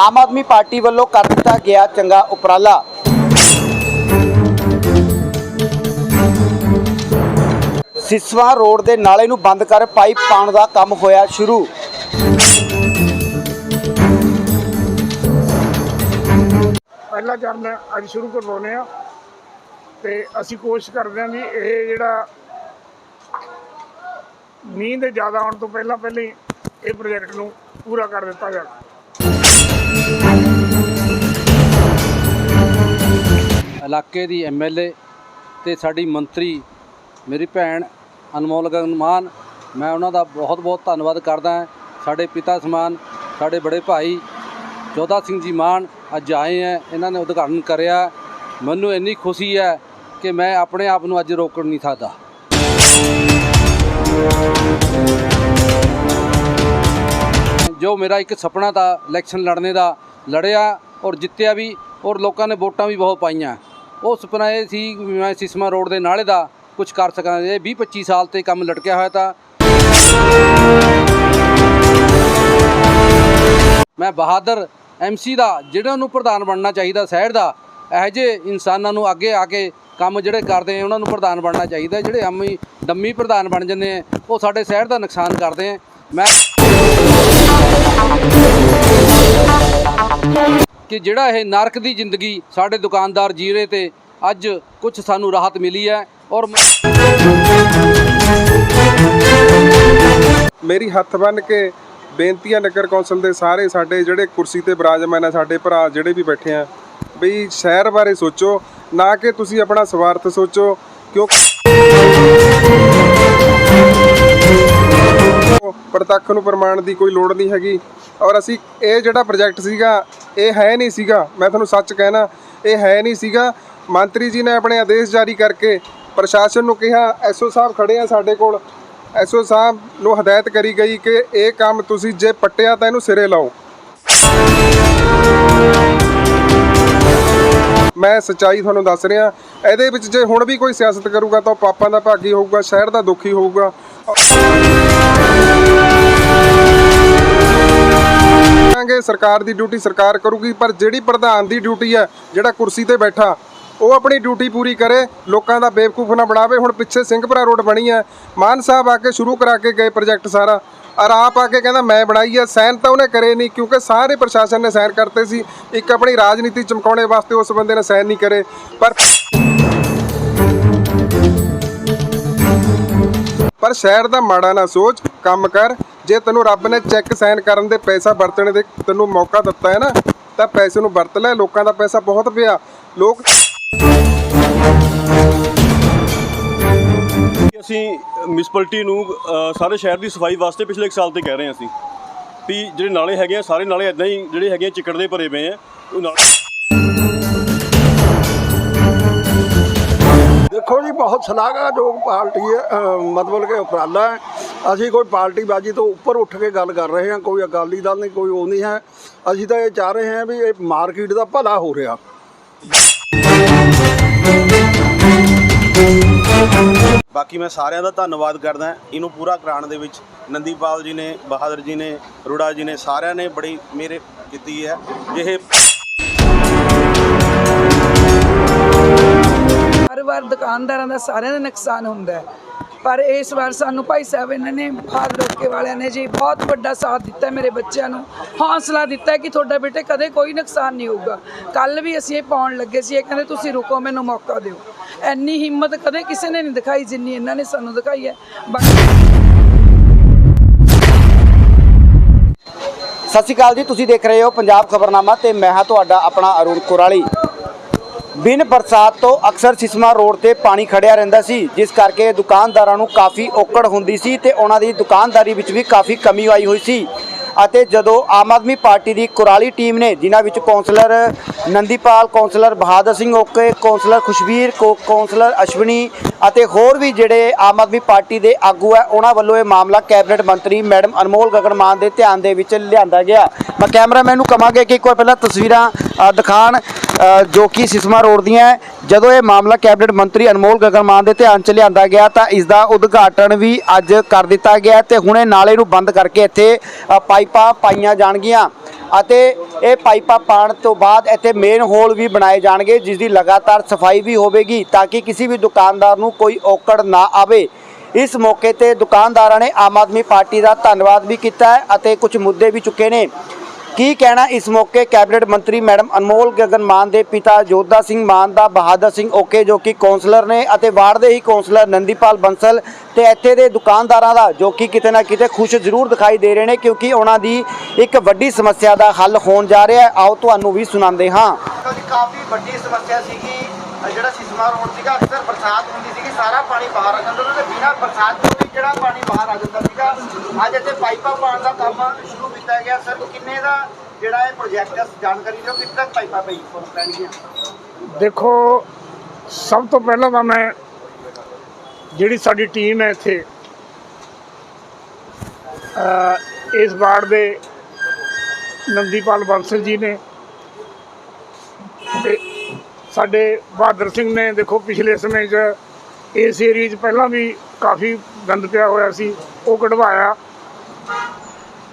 ਆਮ Aadmi party ਵੱਲੋਂ ਕਰ ਦਿੱਤਾ ਗਿਆ ਚੰਗਾ ਉਪਰਾਲਾ। ਸਿਸਵਾ ਰੋਡ ਦੇ ਨਾਲੇ ਨੂੰ ਬੰਦ ਕਰ ਪਾਈਪ ਪਾਉਣ ਦਾ ਕੰਮ ਹੋਇਆ ਸ਼ੁਰੂ। ਪਹਿਲਾ ਚਰਨ ਅੱਜ ਸ਼ੁਰੂ ਕਰਵਾਉਂਦੇ ਆ ਤੇ ਅਸੀਂ ਕੋਸ਼ਿਸ਼ ਕਰਦੇ ਹਾਂ ਵੀ ਇਹ ਜਿਹੜਾ ਮੀਂਹ ਦੇ ਜ਼ਿਆਦਾ ਆਉਣ ਤੋਂ ਪਹਿਲਾਂ ਪਹਿਲਾਂ ਹੀ ਇਹ ਪ੍ਰੋਜੈਕਟ ਨੂੰ ਪੂਰਾ ਕਰ ਦਿੱਤਾ ਜਾਵੇ। ਇਲਾਕੇ ਦੀ ਐਮਐਲਏ ਤੇ ਸਾਡੀ ਮੰਤਰੀ, ਮੇਰੀ ਭੈਣ ਅਨਮੋਲ ਗਗਨ ਮਾਨ ਮੈਂ ਉਹਨਾਂ ਦਾ ਬਹੁਤ ਬਹੁਤ ਧੰਨਵਾਦ ਕਰਦਾ ਹਾਂ। ਸਾਡੇ ਪਿਤਾ ਸਮਾਨ, ਸਾਡੇ ਬੜੇ ਭਾਈ ਜੋਧਾ ਸਿੰਘ ਜੀ ਮਾਨ ਅੱਜ ਆਏ ਹੈ, ਇਹਨਾਂ ਨੇ ਉਦਘਾਟਨ ਕਰਿਆ। ਮੈਨੂੰ ਇੰਨੀ ਖੁਸ਼ੀ ਹੈ ਕਿ ਮੈਂ ਆਪਣੇ ਆਪ ਨੂੰ ਅੱਜ ਰੋਕਣ ਨਹੀਂ ਸਕਦਾ। ਜੋ ਮੇਰਾ ਇੱਕ ਸੁਪਨਾ ਤਾਂ ਇਲੈਕਸ਼ਨ ਲੜਨੇ ਦਾ ਲੜਿਆ ਔਰ ਜਿੱਤਿਆ ਵੀ ਔਰ ਲੋਕਾਂ ਨੇ ਵੋਟਾਂ ਵੀ ਬਹੁਤ ਪਾਈਆਂ। ਉਹ ਸੁਪਨਾ ਇਹ ਸੀ ਵੀ ਮੈਂ ਸਿਸਮਾ ਰੋਡ ਦੇ ਨਾਲੇ ਦਾ ਕੁਝ ਕਰ ਸਕਾਂ। ਇਹ 20 25 ਸਾਲ ਤੇ ਕੰਮ ਲਟਕਿਆ ਹੋਇਆ ਤਾਂ ਮੈਂ ਬਹਾਦਰ ਐਮਸੀ ਦਾ, ਜਿਹੜਾ ਨੂੰ ਪ੍ਰਧਾਨ ਬਣਨਾ ਚਾਹੀਦਾ ਸ਼ਹਿਰ ਦਾ, ਇਹੋ ਜਿਹੇ ਇਨਸਾਨਾਂ ਨੂੰ ਅੱਗੇ ਆ ਕੇ ਕੰਮ ਜਿਹੜੇ ਕਰਦੇ ਆ, ਉਹਨਾਂ ਨੂੰ ਪ੍ਰਧਾਨ ਬਣਨਾ ਚਾਹੀਦਾ। ਜਿਹੜੇ ਅੰਮੀ ਡੰਮੀ ਪ੍ਰਧਾਨ ਬਣ ਜਾਂਦੇ ਆ, ਉਹ ਸਾਡੇ ਸ਼ਹਿਰ ਦਾ ਨੁਕਸਾਨ ਕਰਦੇ ਆ। ਮੈਂ ਕਿ ਜਿਹੜਾ ਇਹ ਨਰਕ ਦੀ ਜ਼ਿੰਦਗੀ ਸਾਡੇ ਦੁਕਾਨਦਾਰ ਜੀ ਰਹੇ ਤੇ ਅੱਜ ਕੁਝ ਸਾਨੂੰ ਰਾਹਤ ਮਿਲੀ ਹੈ ਔਰ ਮੇਰੀ ਹੱਥ ਬੰਨ ਕੇ ਬੇਨਤੀ ਹੈ ਨਗਰ ਕੌਂਸਲ ਦੇ ਸਾਰੇ ਸਾਡੇ ਜਿਹੜੇ ਕੁਰਸੀ ਤੇ ਬਿਰਾਜਮਾਨ ਆ, ਸਾਡੇ ਭਰਾ ਜਿਹੜੇ ਵੀ ਬੈਠੇ ਆ, ਬਈ ਸ਼ਹਿਰ ਬਾਰੇ ਸੋਚੋ, ਨਾ ਕਿ ਤੁਸੀਂ ਆਪਣਾ ਸਵਾਰਥ ਸੋਚੋ, ਕਿਉਂ ਪ੍ਰਤੱਖ ਨੂੰ ਪ੍ਰਮਾਣ ਦੀ ਕੋਈ ਲੋੜ ਨਹੀਂ ਹੈਗੀ। ਔਰ ਅਸੀਂ ਇਹ ਜਿਹੜਾ ਪ੍ਰੋਜੈਕਟ ਸੀਗਾ ਇਹ ਹੈ ਨਹੀਂ ਸੀਗਾ। ਮੈਂ ਤੁਹਾਨੂੰ ਸੱਚ ਕਹਿਣਾ, ਇਹ ਹੈ ਨਹੀਂ ਸੀਗਾ। ਮੰਤਰੀ ਜੀ ਨੇ ਆਪਣੇ ਆਦੇਸ਼ ਜਾਰੀ ਕਰਕੇ ਪ੍ਰਸ਼ਾਸਨ ਨੂੰ ਕਿਹਾ ਐਸਓ ਸਾਹਿਬ ਖੜੇ ਆ ਸਾਡੇ ਕੋਲ। ਐਸਓ ਸਾਹਿਬ ਨੂੰ ਹਦਾਇਤ ਕਰੀ ਗਈ ਕਿ ਇਹ ਕੰਮ ਤੁਸੀਂ ਜੇ ਪੱਟਿਆ ਤਾਂ ਇਹਨੂੰ ਸਿਰੇ ਲਾਓ। ਮੈਂ ਸੱਚਾਈ ਤੁਹਾਨੂੰ ਦੱਸ ਰਿਹਾ, ਇਹਦੇ ਵਿੱਚ ਜੇ ਹੁਣ ਵੀ ਕੋਈ ਸਿਆਸਤ ਕਰੂਗਾ ਤਾਂ ਉਹ ਪਾਪਾਂ ਦਾ ਭਾਗੀ ਹੋਊਗਾ, ਸ਼ਹਿਰ ਦਾ ਦੁਖੀ ਹੋਊਗਾ। ਕਹਾਂਗੇ ਸਰਕਾਰ ਦੀ ਡਿਊਟੀ ਸਰਕਾਰ ਕਰੂਗੀ, ਪਰ ਜਿਹੜੀ ਪ੍ਰਧਾਨ ਦੀ ਡਿਊਟੀ ਹੈ, ਜਿਹੜਾ ਕੁਰਸੀ ਤੇ ਬੈਠਾ, ਉਹ ਆਪਣੀ ਡਿਊਟੀ ਪੂਰੀ ਕਰੇ, ਲੋਕਾਂ ਦਾ ਬੇਵਕੂਫ ਨਾ ਬਣਾਵੇ। ਹੁਣ ਪਿੱਛੇ ਸਿੰਘਪੁਰਾ ਰੋਡ ਬਣੀ ਹੈ, ਮਾਨ ਸਾਹਿਬ ਆ ਕੇ ਸ਼ੁਰੂ ਕਰਾ ਕੇ ਗਏ ਪ੍ਰੋਜੈਕਟ ਸਾਰਾ, ਔਰ ਆਪ ਆ ਕੇ ਕਹਿੰਦਾ, ਮੈਂ ਬਣਾਈ ਹੈ ਸਾਈਨ ਤਾਂ ਉਹਨੇ ਕਰੇ ਨਹੀਂ, ਕਿਉਂਕਿ ਸਾਰੇ ਪ੍ਰਸ਼ਾਸਨ ਨੇ ਸਾਈਨ ਕਰਤੇ ਸੀ। ਇੱਕ ਆਪਣੀ ਰਾਜਨੀਤੀ ਚਮਕਾਉਣੇ ਵਾਸਤੇ ਉਸ ਬੰਦੇ ਨੇ ਸਾਈਨ ਨਹੀਂ ਕਰੇ। ਪਰ ਪਰ ਸ਼ਹਿਰ ਦਾ ਮਾੜਾ ਨਾ ਸੋਚ, ਕੰਮ ਕਰ ਜੇ ਤੈਨੂੰ ਰੱਬ ਨੇ ਚੈੱਕ ਸਾਈਨ ਕਰਨ ਦੇ ਪੈਸਾ ਵਰਤਣ ਦੇ ਤੈਨੂੰ ਮੌਕਾ ਦਿੱਤਾ ਹੈ ਨਾ ਤਾਂ ਪੈਸੇ ਨੂੰ ਵਰਤ ਲੈ ਲੋਕਾਂ ਦਾ ਪੈਸਾ ਬਹੁਤ ਪਿਆ। ਲੋਕ ਅਸੀਂ ਮਿਊਨਿਸਪੈਲਿਟੀ ਨੂੰ ਅ, ਸਾਰੇ ਸ਼ਹਿਰ ਦੀ ਸਫ਼ਾਈ ਵਾਸਤੇ ਪਿਛਲੇ 1 ਸਾਲ ਤੇ ਕਹਿ ਰਹੇ ਹਾਂ ਅਸੀਂ। ਵੀ ਜਿਹੜੇ ਨਾਲੇ ਹੈਗੇ ਆ ਸਾਰੇ ਨਾਲੇ ਇਦਾਂ ਹੀ ਜਿਹੜੇ ਹੈਗੇ ਆ ਚਿੱਕੜ ਦੇ ਭਰੇ ਪਏ ਆ। ਉਹ ਨਾਲ ਦੇਖੋ ਜੀ ਬਹੁਤ ਸ਼ਲਾਘਾਯੋਗ ਪਾਰਟੀ ਹੈ ਅਹ ਮਤਲਬ ਕਿ ਉਪਰਾਲਾ ਹੈ। ਅਸੀਂ ਕੋਈ ਪਾਰਟੀ ਬਾਜੀ ਤੋਂ ਉੱਪਰ ਉੱਠ ਕੇ ਗੱਲ ਕਰ ਰਹੇ ਹਾਂ ਕੋਈ ਅਕਾਲੀ ਦਲ ਨਹੀਂ ਕੋਈ ਉਹ ਨਹੀਂ ਹੈ। ਅਸੀਂ ਤਾਂ ਇਹ ਚਾਹ ਰਹੇ ਹਾਂ ਵੀ ਇਹ ਮਾਰਕੀਟ ਦਾ ਭਲਾ ਹੋ ਰਿਹਾ। ਬਾਕੀ ਮੈਂ ਸਾਰਿਆਂ ਦਾ ਧੰਨਵਾਦ ਕਰਦਾ ਇਹਨੂੰ ਪੂਰਾ ਕਰਾਉਣ ਦੇ ਵਿੱਚ ਨੰਦੀਪਾਲ ਜੀ ਨੇ ਬਹਾਦਰ ਜੀ ਨੇ ਰੁੜਾ ਜੀ ਨੇ ਸਾਰਿਆਂ ਨੇ ਬੜੀ ਮੇਰੇ ਕੀਤੀ ਹੈ। ਇਹ ਹਰ ਵਾਰ ਦੁਕਾਨਦਾਰਾਂ ਦਾ ਸਾਰਿਆਂ ਦਾ ਨੁਕਸਾਨ ਹੁੰਦਾ ਹੈ। ਪਰ ਇਸ ਵਾਰ ਸਾਨੂੰ ਭਾਈ ਸਾਹਿਬ ਇਹਨਾਂ ਨੇ ਬਾਹਰ ਰੋਕੇ ਵਾਲਿਆਂ ਨੇ ਜੀ ਬਹੁਤ ਵੱਡਾ ਸਾਥ ਦਿੱਤਾ ਮੇਰੇ ਬੱਚਿਆਂ ਨੂੰ। ਹੌਸਲਾ ਦਿੱਤਾ ਕਿ ਤੁਹਾਡਾ ਬੇਟੇ ਕਦੇ ਕੋਈ ਨੁਕਸਾਨ ਨਹੀਂ ਹੋਊਗਾ। ਕੱਲ ਵੀ ਅਸੀਂ ਇਹ ਪਾਉਣ ਲੱਗੇ ਸੀ, ਇਹ ਕਹਿੰਦੇ ਤੁਸੀਂ ਰੁਕੋ, ਮੈਨੂੰ ਮੌਕਾ ਦਿਓ। ਇੰਨੀ ਹਿੰਮਤ ਕਦੇ ਕਿਸੇ ਨੇ ਨਹੀਂ ਦਿਖਾਈ ਜਿੰਨੀ ਇਹਨਾਂ ਨੇ ਸਾਨੂੰ ਦਿਖਾਈ ਹੈ। ਬਾਕੀ ਸਤਿ ਸ਼੍ਰੀ ਅਕਾਲ ਜੀ, ਤੁਸੀਂ ਦੇਖ ਰਹੇ ਹੋ ਪੰਜਾਬ ਖਬਰਨਾਮਾ ਤੇ ਮੈਂ ਹਾਂ ਤੁਹਾਡਾ ਆਪਣਾ ਅਰੁਣ ਕੁਰਾਲੀ। ਬਿਨ ਬਰਸਾਤ ਤੋਂ ਅਕਸਰ ਸਿਸਮਾ ਰੋਡ ਤੇ ਪਾਣੀ ਖੜਿਆ ਰਹਿੰਦਾ ਸੀ, ਜਿਸ ਕਰਕੇ ਦੁਕਾਨਦਾਰਾਂ ਨੂੰ ਕਾਫੀ ਔਕੜ ਹੁੰਦੀ ਸੀ ਤੇ ਉਹਨਾਂ ਦੀ ਦੁਕਾਨਦਾਰੀ ਵਿੱਚ ਵੀ ਕਾਫੀ ਕਮੀ ਆਈ ਹੋਈ ਸੀ। ਅਤੇ ਜਦੋਂ ਆਮ ਆਦਮੀ ਪਾਰਟੀ ਦੀ ਕੁਰਾਲੀ ਟੀਮ ਨੇ ਜਿਨ੍ਹਾਂ ਵਿੱਚ councillor Nandipal councillor Bahadur Singh Oke councillor Khushbir ਕੌ- councillor Ashwani ਅਤੇ ਹੋਰ ਵੀ ਜਿਹੜੇ ਆਮ ਆਦਮੀ ਪਾਰਟੀ ਦੇ ਆਗੂ ਹੈ ਉਹਨਾਂ ਵੱਲੋਂ ਇਹ ਮਾਮਲਾ ਕੈਬਨਿਟ ਮੰਤਰੀ ਮੈਡਮ ਅਨਮੋਲ ਗਗਨ ਮਾਨ ਦੇ ਧਿਆਨ ਦੇ ਵਿੱਚ ਲਿਆਂਦਾ ਗਿਆ। ਮੈਂ ਕੈਮਰਾਮੈਨ ਨੂੰ ਕਵਾਂਗੇ ਕਿ ਇੱਕ ਵਾਰ ਪਹਿਲਾਂ ਤਸਵੀਰਾਂ ਅ, ਦਿਖਾਣ ਜੋ ਕਿ ਸਿਸਮਾ ਰੋਡ ਦੀਆਂ ਜਦੋਂ ਇਹ ਮਾਮਲਾ ਕੈਬਨਿਟ ਮੰਤਰੀ ਅਨਮੋਲ ਗਗਨ ਮਾਨ ਦੇ ਧਿਆਨ 'ਚ ਲਿਆਂਦਾ ਗਿਆ ਤਾਂ ਇਸ ਦਾ ਉਦਘਾਟਨ ਵੀ ਅੱਜ ਕਰ ਦਿੱਤਾ ਗਿਆ ਤੇ ਹੁਣੇ ਨਾਲੇ ਨੂੰ ਬੰਦ ਕਰਕੇ ਇੱਥੇ ਪਾਈਪ ਪਾਈਪਾਂ ਪਾਈਆਂ ਜਾਣਗੀਆਂ ਅਤੇ ਇਹ ਪਾਈਪਾਂ ਪਾਣ ਤੋਂ ਬਾਅਦ ਇੱਥੇ ਮੇਨ ਹੋਲ ਵੀ ਬਣਾਏ ਜਾਣਗੇ ਜਿਸ ਦੀ ਲਗਾਤਾਰ ਸਫ਼ਾਈ ਵੀ ਹੋਵੇਗੀ ਤਾਂ ਕਿ ਕਿਸੇ ਵੀ ਦੁਕਾਨਦਾਰ ਨੂੰ ਕੋਈ ਔਕੜ ਨਾ ਆਵੇ। ਇਸ ਮੌਕੇ ਤੇ ਦੁਕਾਨਦਾਰਾਂ ਨੇ ਆਮ ਆਦਮੀ ਪਾਰਟੀ ਦਾ ਧੰਨਵਾਦ ਵੀ ਕੀਤਾ ਅਤੇ ਕੁਝ ਮੁੱਦੇ ਵੀ ਚੁੱਕੇ ਨੇ। ਕੀ ਕਹਿਣਾ ਇਸ ਮੌਕੇ ਕੈਬਨਿਟ ਮੰਤਰੀ ਮੈਡਮ ਅਨਮੋਲ ਗਗਨ ਮਾਨ ਦੇ ਪਿਤਾ ਜੋਧਾ ਸਿੰਘ ਮਾਨ ਦਾ ਬਹਾਦਰ ਸਿੰਘ ਓਕੇ, ਜੋ ਕਿ ਕੌਂਸਲਰ ਨੇ ਅਤੇ ਵਾਰਡ ਦੇ ਹੀ ਕੌਂਸਲਰ ਨੰਦੀਪਾਲ ਬੰਸਲ ਤੇ ਇੱਥੇ ਦੇ ਦੁਕਾਨਦਾਰਾਂ ਦਾ, ਜੋ ਕਿ ਕਿਤੇ ਨਾ ਕਿਤੇ ਖੁਸ਼ ਜ਼ਰੂਰ ਦਿਖਾਈ ਦੇ ਰਹੇ ਨੇ ਕਿਉਂਕਿ ਉਹਨਾਂ ਦੀ ਇੱਕ ਵੱਡੀ ਸਮੱਸਿਆ ਦਾ ਹੱਲ ਹੋਣ ਜਾ ਰਿਹਾ ਹੈ। ਆਓ ਤੁਹਾਨੂੰ ਵੀ ਸੁਣਾਉਂਦੇ ਹਾਂ। ਕਾਫੀ ਵੱਡੀ ਸਮੱਸਿਆ ਸੀਗੀ। ਜਿਹੜਾ ਸਿਸਮਾ ਰੋਡ ਸੀਗਾ, ਅਕਸਰ ਬਰਸਾਤ ਹੁੰਦੀ ਸੀਗੀ, ਸਾਰਾ ਪਾਣੀ ਬਾਹਰ ਆ ਜਾਂਦਾ ਤੇ ਬਿਨਾਂ ਬਰਸਾਤ ਤੋਂ ਵੀ ਜਿਹੜਾ ਪਾਣੀ ਬਾਹਰ ਆ ਜਾਂਦਾ ਸੀਗਾ। ਅੱਜ ਇੱਥੇ ਪਾਈਪਾਂ ਪਾਉਣ ਦਾ ਕੰਮ ਸ਼ੁਰੂ ਕੀਤਾ ਗਿਆ। ਸਰ, ਕਿੰਨੇ ਦਾ ਜਿਹੜਾ ਇਹ ਪ੍ਰੋਜੈਕਟ ਹੈ ਜਾਣਕਾਰੀ ਦਿਓ, ਕਿੰਨੇ ਤੱਕ ਪਾਈਪਾਂ ਪਈ ਪੈਣਗੀਆਂ? ਦੇਖੋ, ਸਭ ਤੋਂ ਪਹਿਲਾਂ ਤਾਂ ਮੈਂ, ਜਿਹੜੀ ਸਾਡੀ ਟੀਮ ਹੈ ਇੱਥੇ ਇਸ ਵਾਰਡ ਦੇ ਨੰਦੀਪਾਲ ਬੰਸਲ ਜੀ ਨੇ ਤੇ ਸਾਡੇ ਬਹਾਦਰ ਸਿੰਘ ਨੇ ਦੇਖੋ ਪਿਛਲੇ ਸਮੇਂ 'ਚ ਇਸ ਏਰੀਏ 'ਚ ਪਹਿਲਾਂ ਵੀ ਕਾਫੀ ਗੰਦ ਪਿਆ ਹੋਇਆ ਸੀ, ਉਹ ਕਢਵਾਇਆ।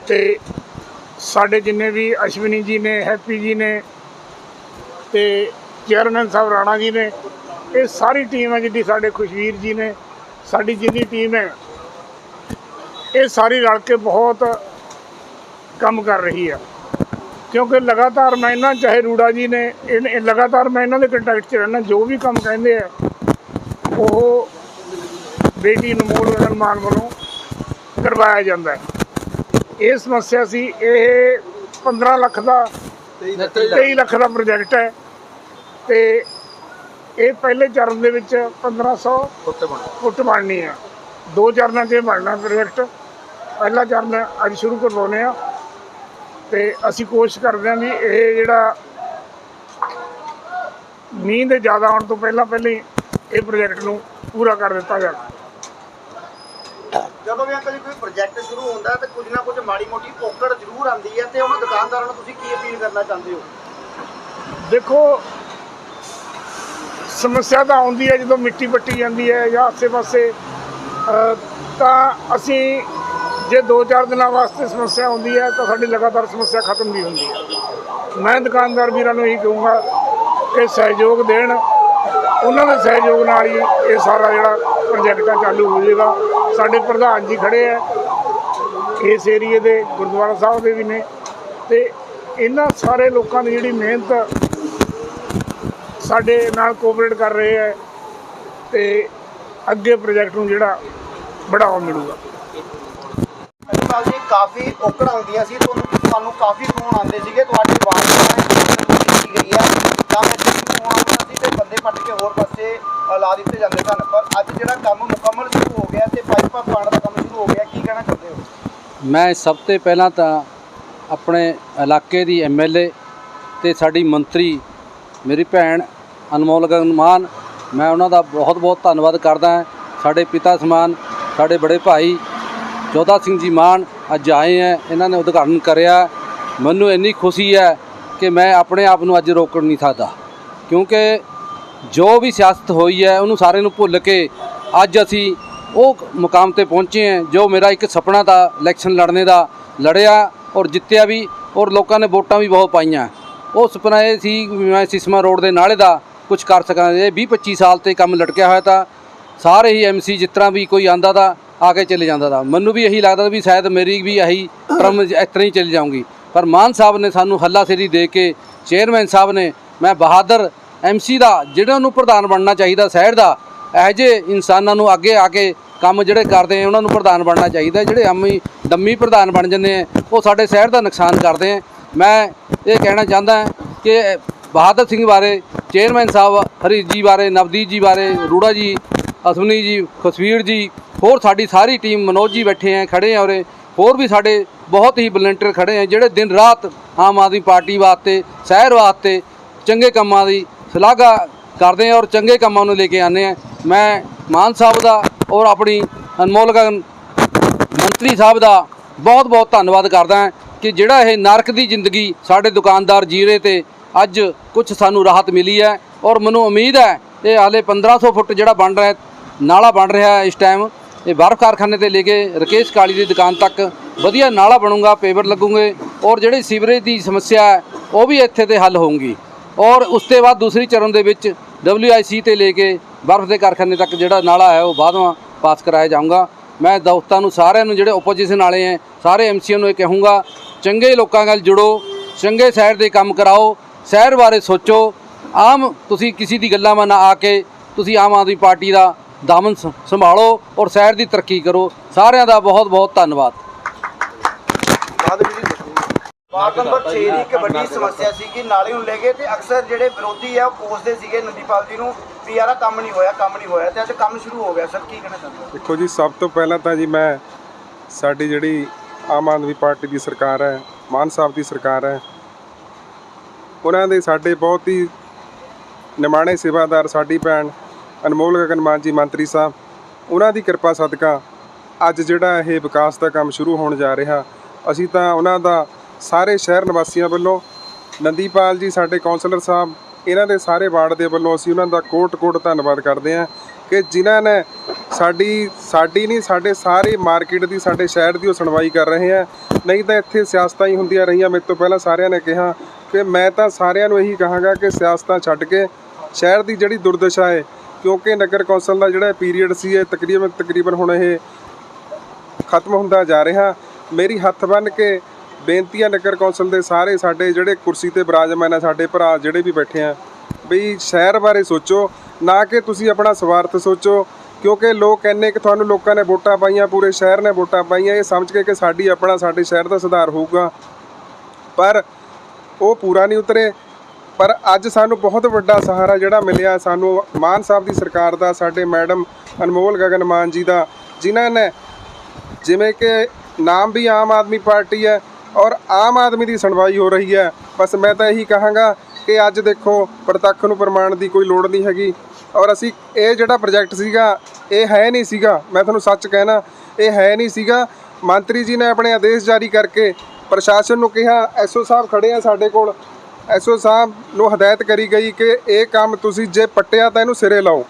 ਤੇ ਸਾਡੇ ਜਿੰਨੇ ਵੀ ਅਸ਼ਵਨੀ ਜੀ ਨੇ, ਹੈਪੀ ਜੀ ਨੇ ਤੇ ਚੇਅਰਮੈਨ ਸਾਹਿਬ ਰਾਣਾ ਜੀ ਨੇ, ਇਹ ਸਾਰੀ ਟੀਮ ਹੈ ਜਿੱਦੀ ਸਾਡੇ ਖੁਸ਼ਵੀਰ ਜੀ ਨੇ, ਸਾਡੀ ਜਿੰਨੀ ਟੀਮ ਹੈ, ਇਹ ਸਾਰੀ ਰਲ ਕੇ ਬਹੁਤ ਕੰਮ ਕਰ ਰਹੀ ਹੈ। ਕਿਉਂਕਿ ਲਗਾਤਾਰ ਮੈਂ ਇਹਨਾਂ, ਚਾਹੇ ਰੂੜਾ ਜੀ ਨੇ, ਇਹ ਲਗਾਤਾਰ ਮੈਂ ਇਹਨਾਂ ਦੇ ਕੰਟੈਕਟ 'ਚ ਰਹਿਣਾ ਜੋ ਵੀ ਕੰਮ ਕਹਿੰਦੇ ਆ, ਉਹ ਬੇਟੀ ਅਨਮੋਲ ਗਗਨ ਵੱਲੋਂ ਕਰਵਾਇਆ ਜਾਂਦਾ ਹੈ। ਇਹ ਸਮੱਸਿਆ ਸੀ, ਇਹ 15 ਲੱਖ ਦਾ 23 ਲੱਖ ਦਾ ਪ੍ਰੋਜੈਕਟ ਹੈ ਤੇ ਇਹ ਪਹਿਲੇ ਚਰਨ ਦੇ ਵਿੱਚ 1500 ਫੁੱਟ ਬਣਨੀ ਹੈ। ਦੋ ਚਰਨਾਂ 'ਚ ਇਹ ਬਣਨਾ ਪ੍ਰੋਜੈਕਟ ਪਹਿਲਾ ਚਰਨ ਅੱਜ ਸ਼ੁਰੂ ਕਰਵਾਉਂਦੇ ਆ ਤੇ ਅਸੀਂ ਕੋਸ਼ਿਸ਼ ਕਰਦੇ ਹਾਂ ਵੀ ਇਹ ਜਿਹੜਾ ਮੀਂਹ ਦੇ ਜ਼ਿਆਦਾ ਆਉਣ ਤੋਂ ਪਹਿਲਾਂ ਪਹਿਲਾਂ ਹੀ ਇਹ ਪ੍ਰੋਜੈਕਟ ਨੂੰ ਪੂਰਾ ਕਰ ਦਿੱਤਾ ਜਾਵੇ। ਜਦੋਂ ਵੀ ਅੰਕਲ ਜੀ ਕੋਈ ਪ੍ਰੋਜੈਕਟ ਸ਼ੁਰੂ ਹੁੰਦਾ ਤੇ ਕੁਝ ਨਾ ਕੁਝ ਮਾੜੀ ਮੋਟੀ ਔਕੜ ਜ਼ਰੂਰ ਆਉਂਦੀ ਹੈ ਤੇ ਉਹਨਾਂ ਦੁਕਾਨਦਾਰਾਂ ਨੂੰ ਤੁਸੀਂ ਕੀ ਅਪੀਲ ਕਰਨਾ ਚਾਹੁੰਦੇ ਹੋ? ਦੇਖੋ ਸਮੱਸਿਆ ਤਾਂ ਆਉਂਦੀ ਹੈ ਜਦੋਂ ਮਿੱਟੀ ਪੱਟੀ ਜਾਂਦੀ ਹੈ ਜਾਂ ਆਸੇ-ਪਾਸੇ ਤਾਂ ਅਸੀਂ ਜੇ 2-4 ਦਿਨਾਂ ਵਾਸਤੇ ਸਮੱਸਿਆ ਹੁੰਦੀ ਹੈ ਤਾਂ ਸਾਡੀ ਲਗਾਤਾਰ ਸਮੱਸਿਆ ਖਤਮ ਵੀ ਹੁੰਦੀ ਹੈ। ਮੈਂ ਦੁਕਾਨਦਾਰ ਵੀਰਾਂ ਨੂੰ ਇਹੀ ਕਹੂੰਗਾ ਕਿ ਸਹਿਯੋਗ ਦੇਣ। ਉਹਨਾਂ ਦੇ ਸਹਿਯੋਗ ਨਾਲ ਹੀ ਇਹ ਸਾਰਾ ਜਿਹੜਾ ਪ੍ਰੋਜੈਕਟ ਆ ਚਾਲੂ ਹੋ ਜਾਏਗਾ। ਸਾਡੇ ਪ੍ਰਧਾਨ ਜੀ ਖੜੇ ਹੈ ਇਸ ਏਰੀਏ ਦੇ ਗੁਰਦੁਆਰਾ ਸਾਹਿਬ ਦੇ ਵੀ ਨੇ। ਤੇ ਇਹਨਾਂ ਸਾਰੇ ਲੋਕਾਂ ਦੀ ਜਿਹੜੀ ਮਿਹਨਤ ਸਾਡੇ ਨਾਲ ਕੋਆਪਰੇਟ ਕਰ ਰਹੇ ਹੈ ਤੇ ਅੱਗੇ ਪ੍ਰੋਜੈਕਟ ਨੂੰ ਜਿਹੜਾ ਬੜਾਵਾ ਮਿਲੂਗਾ। ਅਜੀਵਾਲ ਜੀ ਕਾਫੀ ਔਕੜ ਆਉਂਦੀਆਂ ਸੀ, ਤੁਹਾਨੂੰ ਤੁਹਾਨੂੰ ਕਾਫੀ ਫੋਨ ਆਉਂਦੇ ਸੀਗੇ, ਤੁਹਾਡੇ ਵਾਰਡ ਕੀਤੀ ਗਈ ਹੈ ਤਾਂ ਇੱਥੇ ਫੋਨ ਆਉਂਦਾ ਸੀ ਤੇ ਬੰਦੇ ਪੱਟ ਕੇ ਹੋਰ ਪਾਸੇ ਲਾ ਦਿੱਤੇ ਜਾਂਦੇ ਸਨ। ਪਰ ਅੱਜ ਜਿਹੜਾ ਕੰਮ ਮੁਕੰਮਲ ਸ਼ੁਰੂ ਹੋ ਗਿਆ ਤੇ ਪਾਈਪਾਂ ਪਾਉਣ ਦਾ ਕੰਮ ਸ਼ੁਰੂ ਹੋ ਗਿਆ, ਕੀ ਕਹਿਣਾ ਚਾਹੁੰਦੇ ਹੋ? ਮੈਂ ਸਭ ਤੋਂ ਪਹਿਲਾਂ ਤਾਂ ਆਪਣੇ ਇਲਾਕੇ ਦੀ ਐਮਐਲਏ ਤੇ ਸਾਡੀ ਮੰਤਰੀ, ਮੇਰੀ ਭੈਣ ਅਨਮੋਲ ਗਗਨ ਮਾਨ ਮੈਂ ਉਹਨਾਂ ਦਾ ਬਹੁਤ ਬਹੁਤ ਧੰਨਵਾਦ ਕਰਦਾ ਹਾਂ। ਸਾਡੇ ਪਿਤਾ ਸਮਾਨ, ਸਾਡੇ ਬੜੇ ਭਾਈ ਚੌਧਾ ਸਿੰਘ ਜੀ ਮਾਨ ਅੱਜ ਆਏ ਹੈ, ਇਹਨਾਂ ਨੇ ਉਦਘਾਟਨ ਕਰਿਆ। ਮੈਨੂੰ ਇੰਨੀ ਖੁਸ਼ੀ ਹੈ ਕਿ ਮੈਂ ਆਪਣੇ ਆਪ ਨੂੰ ਅੱਜ ਰੋਕ ਨਹੀਂ ਸਕਦਾ। ਕਿਉਂਕਿ ਜੋ ਵੀ ਸਿਆਸਤ ਹੋਈ ਹੈ, ਉਹਨੂੰ ਸਾਰੇ ਨੂੰ ਭੁੱਲ ਕੇ ਅੱਜ ਅਸੀਂ ਉਹ ਮੁਕਾਮ ਤੇ ਪਹੁੰਚੇ ਹਾਂ, ਜੋ ਮੇਰਾ ਇੱਕ ਸੁਪਨਾ ਦਾ, ਇਲੈਕਸ਼ਨ ਲੜਨੇ ਦਾ ਲੜਿਆ ਔਰ ਜਿੱਤਿਆ ਵੀ ਔਰ ਲੋਕਾਂ ਨੇ ਵੋਟਾਂ ਵੀ ਬਹੁਤ ਪਾਈਆਂ। ਉਹ ਸੁਪਨਾ ਇਹ ਸੀ ਵੀ ਮੈਂ ਸਿਸਮਾ ਰੋਡ ਦੇ ਨਾਲੇ ਦਾ ਕੁਝ ਕਰ ਸਕਾਂ। ਇਹ 20 25 ਸਾਲ ਤੇ ਕੰਮ ਲਟਕਿਆ ਹੋਇਆ ਤਾਂ ਸਾਰੇ ਹੀ ਐਮਸੀ ਜਿਸ ਤਰ੍ਹਾਂ ਵੀ ਕੋਈ ਆਂਦਾ ਤਾਂ ਆ ਕੇ ਚਲੇ ਜਾਂਦਾ ਤਾਂ। ਮੈਨੂੰ ਵੀ ਇਹੀ ਲੱਗਦਾ ਵੀ ਸ਼ਾਇਦ ਮੇਰੀ ਵੀ ਇਹੀ ਟਰਮ ਇਸ ਤਰ੍ਹਾਂ ਹੀ ਚਲੀ ਜਾਊਂਗੀ। ਪਰ ਮਾਨ ਸਾਹਿਬ ਨੇ ਸਾਨੂੰ ਹੱਲਾਸ਼ੇਰੀ ਦੇ ਕੇ, ਚੇਅਰਮੈਨ ਸਾਹਿਬ ਨੇ, ਮੈਂ ਬਹਾਦਰ ਐਮਸੀ ਦਾ ਜਿਹੜਾ ਨੂੰ ਪ੍ਰਧਾਨ ਬਣਨਾ ਚਾਹੀਦਾ ਸ਼ਹਿਰ ਦਾ, ਇਹੋ ਜਿਹੇ ਇਨਸਾਨਾਂ ਨੂੰ ਅੱਗੇ ਆ ਕੇ ਕੰਮ ਜਿਹੜੇ ਕਰਦੇ ਆ, ਉਹਨਾਂ ਨੂੰ ਪ੍ਰਧਾਨ ਬਣਨਾ ਚਾਹੀਦਾ। ਜਿਹੜੇ ਅੰਮੀ ਦੰਮੀ ਪ੍ਰਧਾਨ ਬਣ ਜਾਂਦੇ ਆ, ਉਹ ਸਾਡੇ ਸ਼ਹਿਰ ਦਾ ਨੁਕਸਾਨ ਕਰਦੇ ਆ। ਮੈਂ ਇਹ ਕਹਿਣਾ ਚਾਹੁੰਦਾ ਕਿ ਬਹਾਦਰ ਸਿੰਘ ਬਾਰੇ, ਚੇਅਰਮੈਨ ਸਾਹਿਬ ਹਰੀਸ਼ ਜੀ ਬਾਰੇ, ਨਵਦੀਪ ਜੀ ਬਾਰੇ, ਰੂੜਾ ਜੀ ਅਸਵਨੀ ਜੀ, ਖੁਸ਼ਵੀਰ ਜੀ, ਹੋਰ ਸਾਡੀ ਸਾਰੀ ਟੀਮ ਮਨੋਜ ਜੀ ਬੈਠੇ ਆ, ਖੜੇ ਆ ਉਰੇ। ਹੋਰ ਵੀ ਸਾਡੇ ਬਹੁਤ ਹੀ ਵਲੰਟੀਅਰ ਖੜੇ ਆ, ਜਿਹੜੇ ਦਿਨ ਰਾਤ ਆਮ ਆਦਮੀ ਪਾਰਟੀ ਵਾਸਤੇ, ਸ਼ਹਿਰ ਵਾਸਤੇ ਚੰਗੇ ਕੰਮਾਂ ਦੀ ਸ਼ਲਾਘਾ ਕਰਦੇ ਆ ਔਰ ਚੰਗੇ ਕੰਮਾਂ ਨੂੰ ਲੈ ਕੇ ਆਉਂਦੇ ਆ। ਮੈਂ ਮਾਨ ਸਾਹਿਬ ਦਾ ਔਰ ਆਪਣੀ ਅਨਮੋਲ ਗਗਨ ਮੰਤਰੀ ਸਾਹਿਬ ਦਾ ਬਹੁਤ ਬਹੁਤ ਧੰਨਵਾਦ ਕਰਦਾ ਕਿ ਜਿਹੜਾ ਇਹ ਨਰਕ ਦੀ ਜ਼ਿੰਦਗੀ ਸਾਡੇ ਦੁਕਾਨਦਾਰ ਜੀਰੇ ਤੇ ਅੱਜ ਕੁਝ ਸਾਨੂੰ ਰਾਹਤ ਮਿਲੀ ਹੈ ਔਰ ਮੈਨੂੰ ਉਮੀਦ ਹੈ ਇਹ ਹਾਲੇ 1500 ਫੁੱਟ ਜਿਹੜਾ ਬਣ ਰਿਹਾ ਨਾਲਾ ਬਣ ਰਿਹਾ ਇਸ ਟਾਈਮ ਇਹ ਬਰਫ਼ ਕਾਰਖਾਨੇ ਤੇ ਲੈ ਕੇ ਰਕੇਸ਼ ਕਾਲੀ ਦੀ ਦੁਕਾਨ ਤੱਕ ਵਧੀਆ ਨਾਲਾ ਬਣੂਗਾ, ਪੇਵਰ ਲੱਗੂਗੇ ਔਰ ਜਿਹੜੀ ਸੀਵਰੇਜ ਦੀ ਸਮੱਸਿਆ ਹੈ, ਉਹ ਵੀ ਇੱਥੇ ਤੇ ਹੱਲ ਹੋਊਗੀ। ਔਰ ਉਸ ਤੋਂ ਬਾਅਦ ਦੂਸਰੀ ਚਰਨ ਦੇ ਵਿੱਚ WIC ਤੇ ਲੈ ਕੇ ਬਰਫ਼ ਦੇ ਕਾਰਖਾਨੇ ਤੱਕ ਜਿਹੜਾ ਨਾਲਾ ਹੈ, ਉਹ ਬਾਅਦੋਂ ਪਾਸ ਕਰਾਇਆ ਜਾਊਗਾ। ਮੈਂ ਦੋਸਤਾਂ ਨੂੰ ਸਾਰਿਆਂ ਨੂੰ ਜਿਹੜੇ ਆਪੋਜੀਸ਼ਨ ਵਾਲੇ ਹੈ, ਸਾਰੇ ਐਮਸੀਓ ਨੂੰ ਇਹ ਕਹੂੰਗਾ, ਚੰਗੇ ਲੋਕਾਂ ਨਾਲ ਜੁੜੋ, ਚੰਗੇ ਸ਼ਹਿਰ ਦੇ ਕੰਮ ਕਰਾਓ, ਸ਼ਹਿਰ ਬਾਰੇ ਸੋਚੋ। ਆਮ ਤੁਸੀਂ ਕਿਸੇ ਦੀ ਗੱਲਾਂ 'ਮਾ ਨਾ ਆ ਕੇ ਤੁਸੀਂ ਆਮ ਆਦਮੀ ਪਾਰਟੀ ਦਾ ਦਾਮਨ ਸੰਭਾਲੋ ਔਰ ਸ਼ਹਿਰ ਦੀ ਤਰੱਕੀ ਕਰੋ। ਸਾਰਿਆਂ ਦਾ ਬਹੁਤ ਬਹੁਤ ਧੰਨਵਾਦ। ਵਾਰਡ ਨੰਬਰ 6 ਦੀ ਇੱਕ ਵੱਡੀ ਸਮੱਸਿਆ ਸੀ ਕਿ ਨਾਲੇ ਨੂੰ ਲੈ ਕੇ ਤੇ ਅਕਸਰ ਜਿਹੜੇ ਵਿਰੋਧੀ ਆ ਉਹ ਕੋਸਦੇ ਸੀਗੇ ਨੰਦੀਪਾਲ ਜੀ ਨੂੰ ਵੀ ਯਾਰ ਆਹ ਕੰਮ ਨਹੀਂ ਹੋਇਆ ਕੰਮ ਨਹੀਂ ਹੋਇਆ ਤੇ ਅੱਜ ਕੰਮ ਸ਼ੁਰੂ ਹੋ ਗਿਆ। ਸਰ ਕੀ ਕਹਿਣਾ ਚਾਹੁੰਦੇ ਹੋ? ਦੇਖੋ ਜੀ ਸਭ ਤੋਂ ਪਹਿਲਾਂ ਤਾਂ ਜੀ ਮੈਂ ਸਾਡੀ ਜਿਹੜੀ ਆਮ ਆਦਮੀ ਪਾਰਟੀ ਦੀ ਸਰਕਾਰ ਹੈ ਮਾਨ ਸਾਹਿਬ ਦੀ ਸਰਕਾਰ ਹੈ ਉਹਨਾਂ ਦੇ ਸਾਡੇ ਬਹੁਤ ਹੀ ਨਿਮਾਣੇ ਸੇਵਾਦਾਰ ਸਾਡੀ ਭੈਣ ਅਨਮੋਲ ਗਗਨ ਮਾਨ ਜੀ, ਮੰਤਰੀ ਸਾਹਿਬ, ਉਹਨਾਂ ਦੀ ਕਿਰਪਾ ਸਦਕਾ ਅੱਜ ਜਿਹੜਾ ਇਹ ਵਿਕਾਸ ਦਾ ਕੰਮ ਸ਼ੁਰੂ ਹੋਣ ਜਾ ਰਿਹਾ, ਅਸੀਂ ਤਾਂ ਉਹਨਾਂ ਦਾ ਸਾਰੇ ਸ਼ਹਿਰ ਨਿਵਾਸੀਆਂ ਵੱਲੋਂ, ਨੰਦੀਪਾਲ ਜੀ ਸਾਡੇ ਕਾਉਂਸਲਰ ਸਾਹਿਬ, ਇਹਨਾਂ ਦੇ ਸਾਰੇ ਵਾਰਡ ਦੇ ਵੱਲੋਂ ਅਸੀਂ ਉਹਨਾਂ ਦਾ ਕੋਟ-ਕੋਟ ਧੰਨਵਾਦ ਕਰਦੇ ਹਾਂ ਕਿ ਜਿਨ੍ਹਾਂ ਨੇ ਸਾਡੀ ਸਾਡੀ ਨਹੀਂ, ਸਾਡੇ ਸਾਰੇ ਮਾਰਕੀਟ ਦੀ, ਸਾਡੇ ਸ਼ਹਿਰ ਦੀ ਉਹ ਸੁਣਵਾਈ ਕਰ ਰਹੇ ਆ। ਨਹੀਂ ਤਾਂ ਇੱਥੇ ਸਿਆਸਤਾਂ ਹੀ ਹੁੰਦੀਆਂ ਰਹੀਆਂ, ਮੇਰੇ ਤੋਂ ਪਹਿਲਾਂ ਸਾਰਿਆਂ ਨੇ ਕਿਹਾ ਕਿ ਮੈਂ ਤਾਂ ਸਾਰਿਆਂ ਨੂੰ ਇਹੀ ਕਹਾਂਗਾ ਕਿ ਸਿਆਸਤਾਂ ਛੱਡ ਕੇ ਸ਼ਹਿਰ ਦੀ ਜਿਹੜੀ ਦੁਰਦਸ਼ਾ ਹੈ ਕਿਉਂਕਿ ਨਗਰ ਕੌਂਸਲ ਦਾ ਜਿਹੜਾ ਪੀਰੀਅਡ ਸੀ, ਇਹ ਤਕਰੀਬਨ ਤਕਰੀਬਨ ਹੁਣ ਇਹ ਖਤਮ ਹੁੰਦਾ ਜਾ ਰਿਹਾ। ਮੇਰੀ ਹੱਥ ਬੰਨ ਕੇ ਬੇਨਤੀ ਹੈ ਨਗਰ ਕੌਂਸਲ ਦੇ ਸਾਰੇ ਸਾਡੇ ਜਿਹੜੇ ਕੁਰਸੀ ਤੇ ਬਿਰਾਜਮਾਨ ਹੈ ਸਾਡੇ ਭਰਾ ਜਿਹੜੇ ਵੀ ਬੈਠੇ ਆ, ਬਈ ਸ਼ਹਿਰ ਬਾਰੇ ਸੋਚੋ, ਨਾ ਕਿ ਤੁਸੀਂ ਆਪਣਾ ਸਵਾਰਥ ਸੋਚੋ, ਕਿਉਂਕਿ ਲੋਕ ਕਹਿੰਨੇ ਕਿ ਤੁਹਾਨੂੰ ਲੋਕਾਂ ਨੇ ਵੋਟਾਂ ਪਾਈਆਂ, ਪੂਰੇ ਸ਼ਹਿਰ ਨੇ ਵੋਟਾਂ ਪਾਈਆਂ, ਇਹ ਸਮਝ ਕੇ ਕਿ ਸਾਡੀ ਆਪਣਾ, ਸਾਡੇ ਸ਼ਹਿਰ ਦਾ ਸੁਧਾਰ ਹੋਊਗਾ। ਪਰ ਉਹ ਪੂਰਾ ਨਹੀਂ ਉਤਰੇ। ਪਰ ਅੱਜ ਸਾਨੂੰ ਬਹੁਤ ਵੱਡਾ ਸਹਾਰਾ ਜਿਹੜਾ ਮਿਲਿਆ ਸਾਨੂੰ ਮਾਨ ਸਾਹਿਬ ਦੀ ਸਰਕਾਰ ਦਾ, ਸਾਡੇ ਮੈਡਮ ਅਨਮੋਲ ਗਗਨ ਮਾਨ ਜੀ ਦਾ, ਜਿਨ੍ਹਾਂ ਨੇ ਜਿਵੇਂ ਕਿ ਨਾਮ ਵੀ ਆਮ ਆਦਮੀ ਪਾਰਟੀ ਹੈ ਔਰ ਆਮ ਆਦਮੀ ਦੀ ਸੁਣਵਾਈ ਹੋ ਰਹੀ ਹੈ। ਬਸ ਮੈਂ ਤਾਂ ਇਹੀ ਕਹਾਂਗਾ ਕਿ ਅੱਜ ਦੇਖੋ, ਪ੍ਰਤੱਖ ਨੂੰ ਪ੍ਰਮਾਣ ਦੀ ਕੋਈ ਲੋੜ ਨਹੀਂ ਹੈਗੀ। ਔਰ ਅਸੀਂ ਇਹ ਜਿਹੜਾ ਪ੍ਰੋਜੈਕਟ ਸੀਗਾ, ਇਹ ਹੈ ਨਹੀਂ ਸੀਗਾ। ਮੈਂ ਤੁਹਾਨੂੰ ਸੱਚ ਕਹਿਣਾ, ਇਹ ਹੈ ਨਹੀਂ ਸੀਗਾ। ਮੰਤਰੀ ਜੀ ਨੇ ਆਪਣੇ ਆਦੇਸ਼ ਜਾਰੀ ਕਰਕੇ ਪ੍ਰਸ਼ਾਸਨ ਨੂੰ ਕਿਹਾ, ਐਸਓ ਸਾਹਿਬ ਖੜੇ ਆ ਸਾਡੇ ਕੋਲ। ਐਸਓ ਸਾਹਿਬ ਨੂੰ ਹਦਾਇਤ ਕਰੀ ਗਈ ਕਿ ਇਹ ਕੰਮ ਤੁਸੀਂ ਜੇ ਪੱਟਿਆ ਤਾਂ ਇਹਨੂੰ ਸਿਰੇ ਲਾਓ।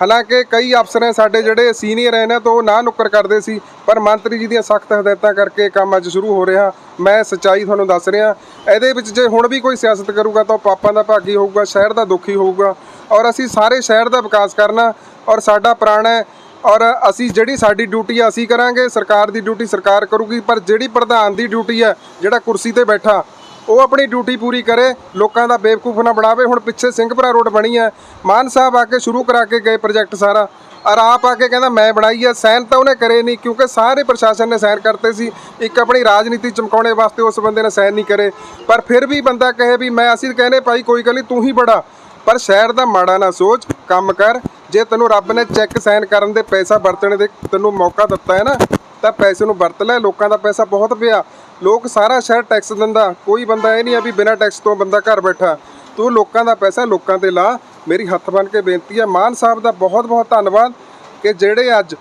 ਹਾਲਾਂਕਿ ਕਈ ਅਫਸਰ ਹੈ ਸਾਡੇ ਜਿਹੜੇ ਸੀਨੀਅਰ ਹੈ ਨਾ ਤਾਂ ਉਹ ਨਾ ਨੁੱਕਰ ਕਰਦੇ ਸੀ, ਪਰ ਮੰਤਰੀ ਜੀ ਦੀਆਂ ਸਖਤ ਹਦਾਇਤਾਂ ਕਰਕੇ ਕੰਮ ਅੱਜ ਸ਼ੁਰੂ ਹੋ ਰਿਹਾ। ਮੈਂ ਸੱਚਾਈ ਤੁਹਾਨੂੰ ਦੱਸ ਰਿਹਾ, ਇਹਦੇ ਵਿੱਚ ਜੇ ਹੁਣ ਵੀ ਕੋਈ ਸਿਆਸਤ ਕਰੂਗਾ ਤਾਂ ਉਹ ਪਾਪਾਂ ਦਾ ਭਾਗੀ ਹੋਊਗਾ, ਸ਼ਹਿਰ ਦਾ ਦੁਖੀ ਹੋਊਗਾ ਔਰ ਅਸੀਂ ਸਾਰੇ ਸ਼ਹਿਰ ਦਾ ਵਿਕਾਸ ਕਰਨਾ ਔਰ ਸਾਡਾ ਪ੍ਰਾਣ ਹੈ ਔਰ ਅਸੀਂ ਜਿਹੜੀ ਸਾਡੀ ਡਿਊਟੀ ਆ ਅਸੀਂ ਕਰਾਂਗੇ, ਸਰਕਾਰ ਦੀ ਡਿਊਟੀ ਸਰਕਾਰ ਕਰੂਗੀ, ਪਰ ਜਿਹੜੀ ਪ੍ਰਧਾਨ ਦੀ ਡਿਊਟੀ ਹੈ, ਜਿਹੜਾ ਕੁਰਸੀ ਤੇ ਬੈਠਾ ਉਹ ਆਪਣੀ ਡਿਊਟੀ ਪੂਰੀ ਕਰੇ, ਲੋਕਾਂ ਦਾ ਬੇਵਕੂਫ ਨਾ ਬਣਾਵੇ। ਹੁਣ ਪਿੱਛੇ ਸਿੰਘਪੁਰਾ ਰੋਡ ਬਣੀ ਹੈ। ਮਾਨ ਸਾਹਿਬ ਆ ਕੇ ਸ਼ੁਰੂ ਕਰਾ ਕੇ ਗਏ ਪ੍ਰੋਜੈਕਟ ਸਾਰਾ। ਔਰ ਆਪ ਆ ਕੇ ਕਹਿੰਦਾ, ਮੈਂ ਬਣਾਈ ਹੈ। ਸਾਈਨ ਤਾਂ ਉਹਨੇ ਕਰੇ ਨਹੀਂ, ਕਿਉਂਕਿ ਸਾਰੇ ਪ੍ਰਸ਼ਾਸਨ ਨੇ ਸਾਈਨ ਕਰਤੇ ਸੀ। ਇੱਕ ਆਪਣੀ ਰਾਜਨੀਤੀ ਚਮਕਾਉਣੇ ਵਾਸਤੇ ਉਸ ਬੰਦੇ ਨੇ ਸਾਈਨ ਨਹੀਂ ਕਰੇ। ਪਰ ਫਿਰ ਵੀ ਬੰਦਾ ਕਹੇ ਵੀ, ਮੈਂ ਅਸੀਂ ਕਹਿੰਦੇ, ਭਾਈ, ਕੋਈ ਗੱਲ ਨਹੀਂ, ਤੂੰ ਹੀ ਬੜਾ ਪਰ ਸ਼ਹਿਰ ਦਾ ਮਾੜਾ ਨਾ ਸੋਚ, ਕੰਮ ਕਰ। ਜੇ ਤੈਨੂੰ ਰੱਬ ਨੇ ਚੈੱਕ ਸਾਈਨ ਕਰਨ ਦੇ ਪੈਸਾ ਵਰਤਣ ਦੇ ਤੈਨੂੰ ਮੌਕਾ ਦਿੱਤਾ ਹੈ ਨਾ, ਤਾਂ ਪੈਸੇ ਨੂੰ ਵਰਤ ਲੈ। ਲੋਕਾਂ ਦਾ ਪੈਸਾ ਬਹੁਤ ਪਿਆ। ਲੋਕ ਸਾਰਾ ਸ਼ਹਿਰ ਟੈਕਸ ਦਿੰਦਾ। ਕੋਈ ਬੰਦਾ ਇਹ ਨਹੀਂ ਆ ਵੀ ਬਿਨਾਂ ਟੈਕਸ ਤੋਂ ਬੰਦਾ ਘਰ ਬੈਠਾ। ਤੂੰ ਲੋਕਾਂ ਦਾ ਪੈਸਾ ਲੋਕਾਂ ਤੇ ਲਾ। ਮੇਰੀ ਹੱਥ ਬਨ ਕੇ ਬੇਨਤੀ ਹੈ ਮਾਨ ਸਾਹਿਬ ਦਾ ਬਹੁਤ ਬਹੁਤ ਧੰਨਵਾਦ ਕਿ ਜਿਹੜੇ ਅੱਜ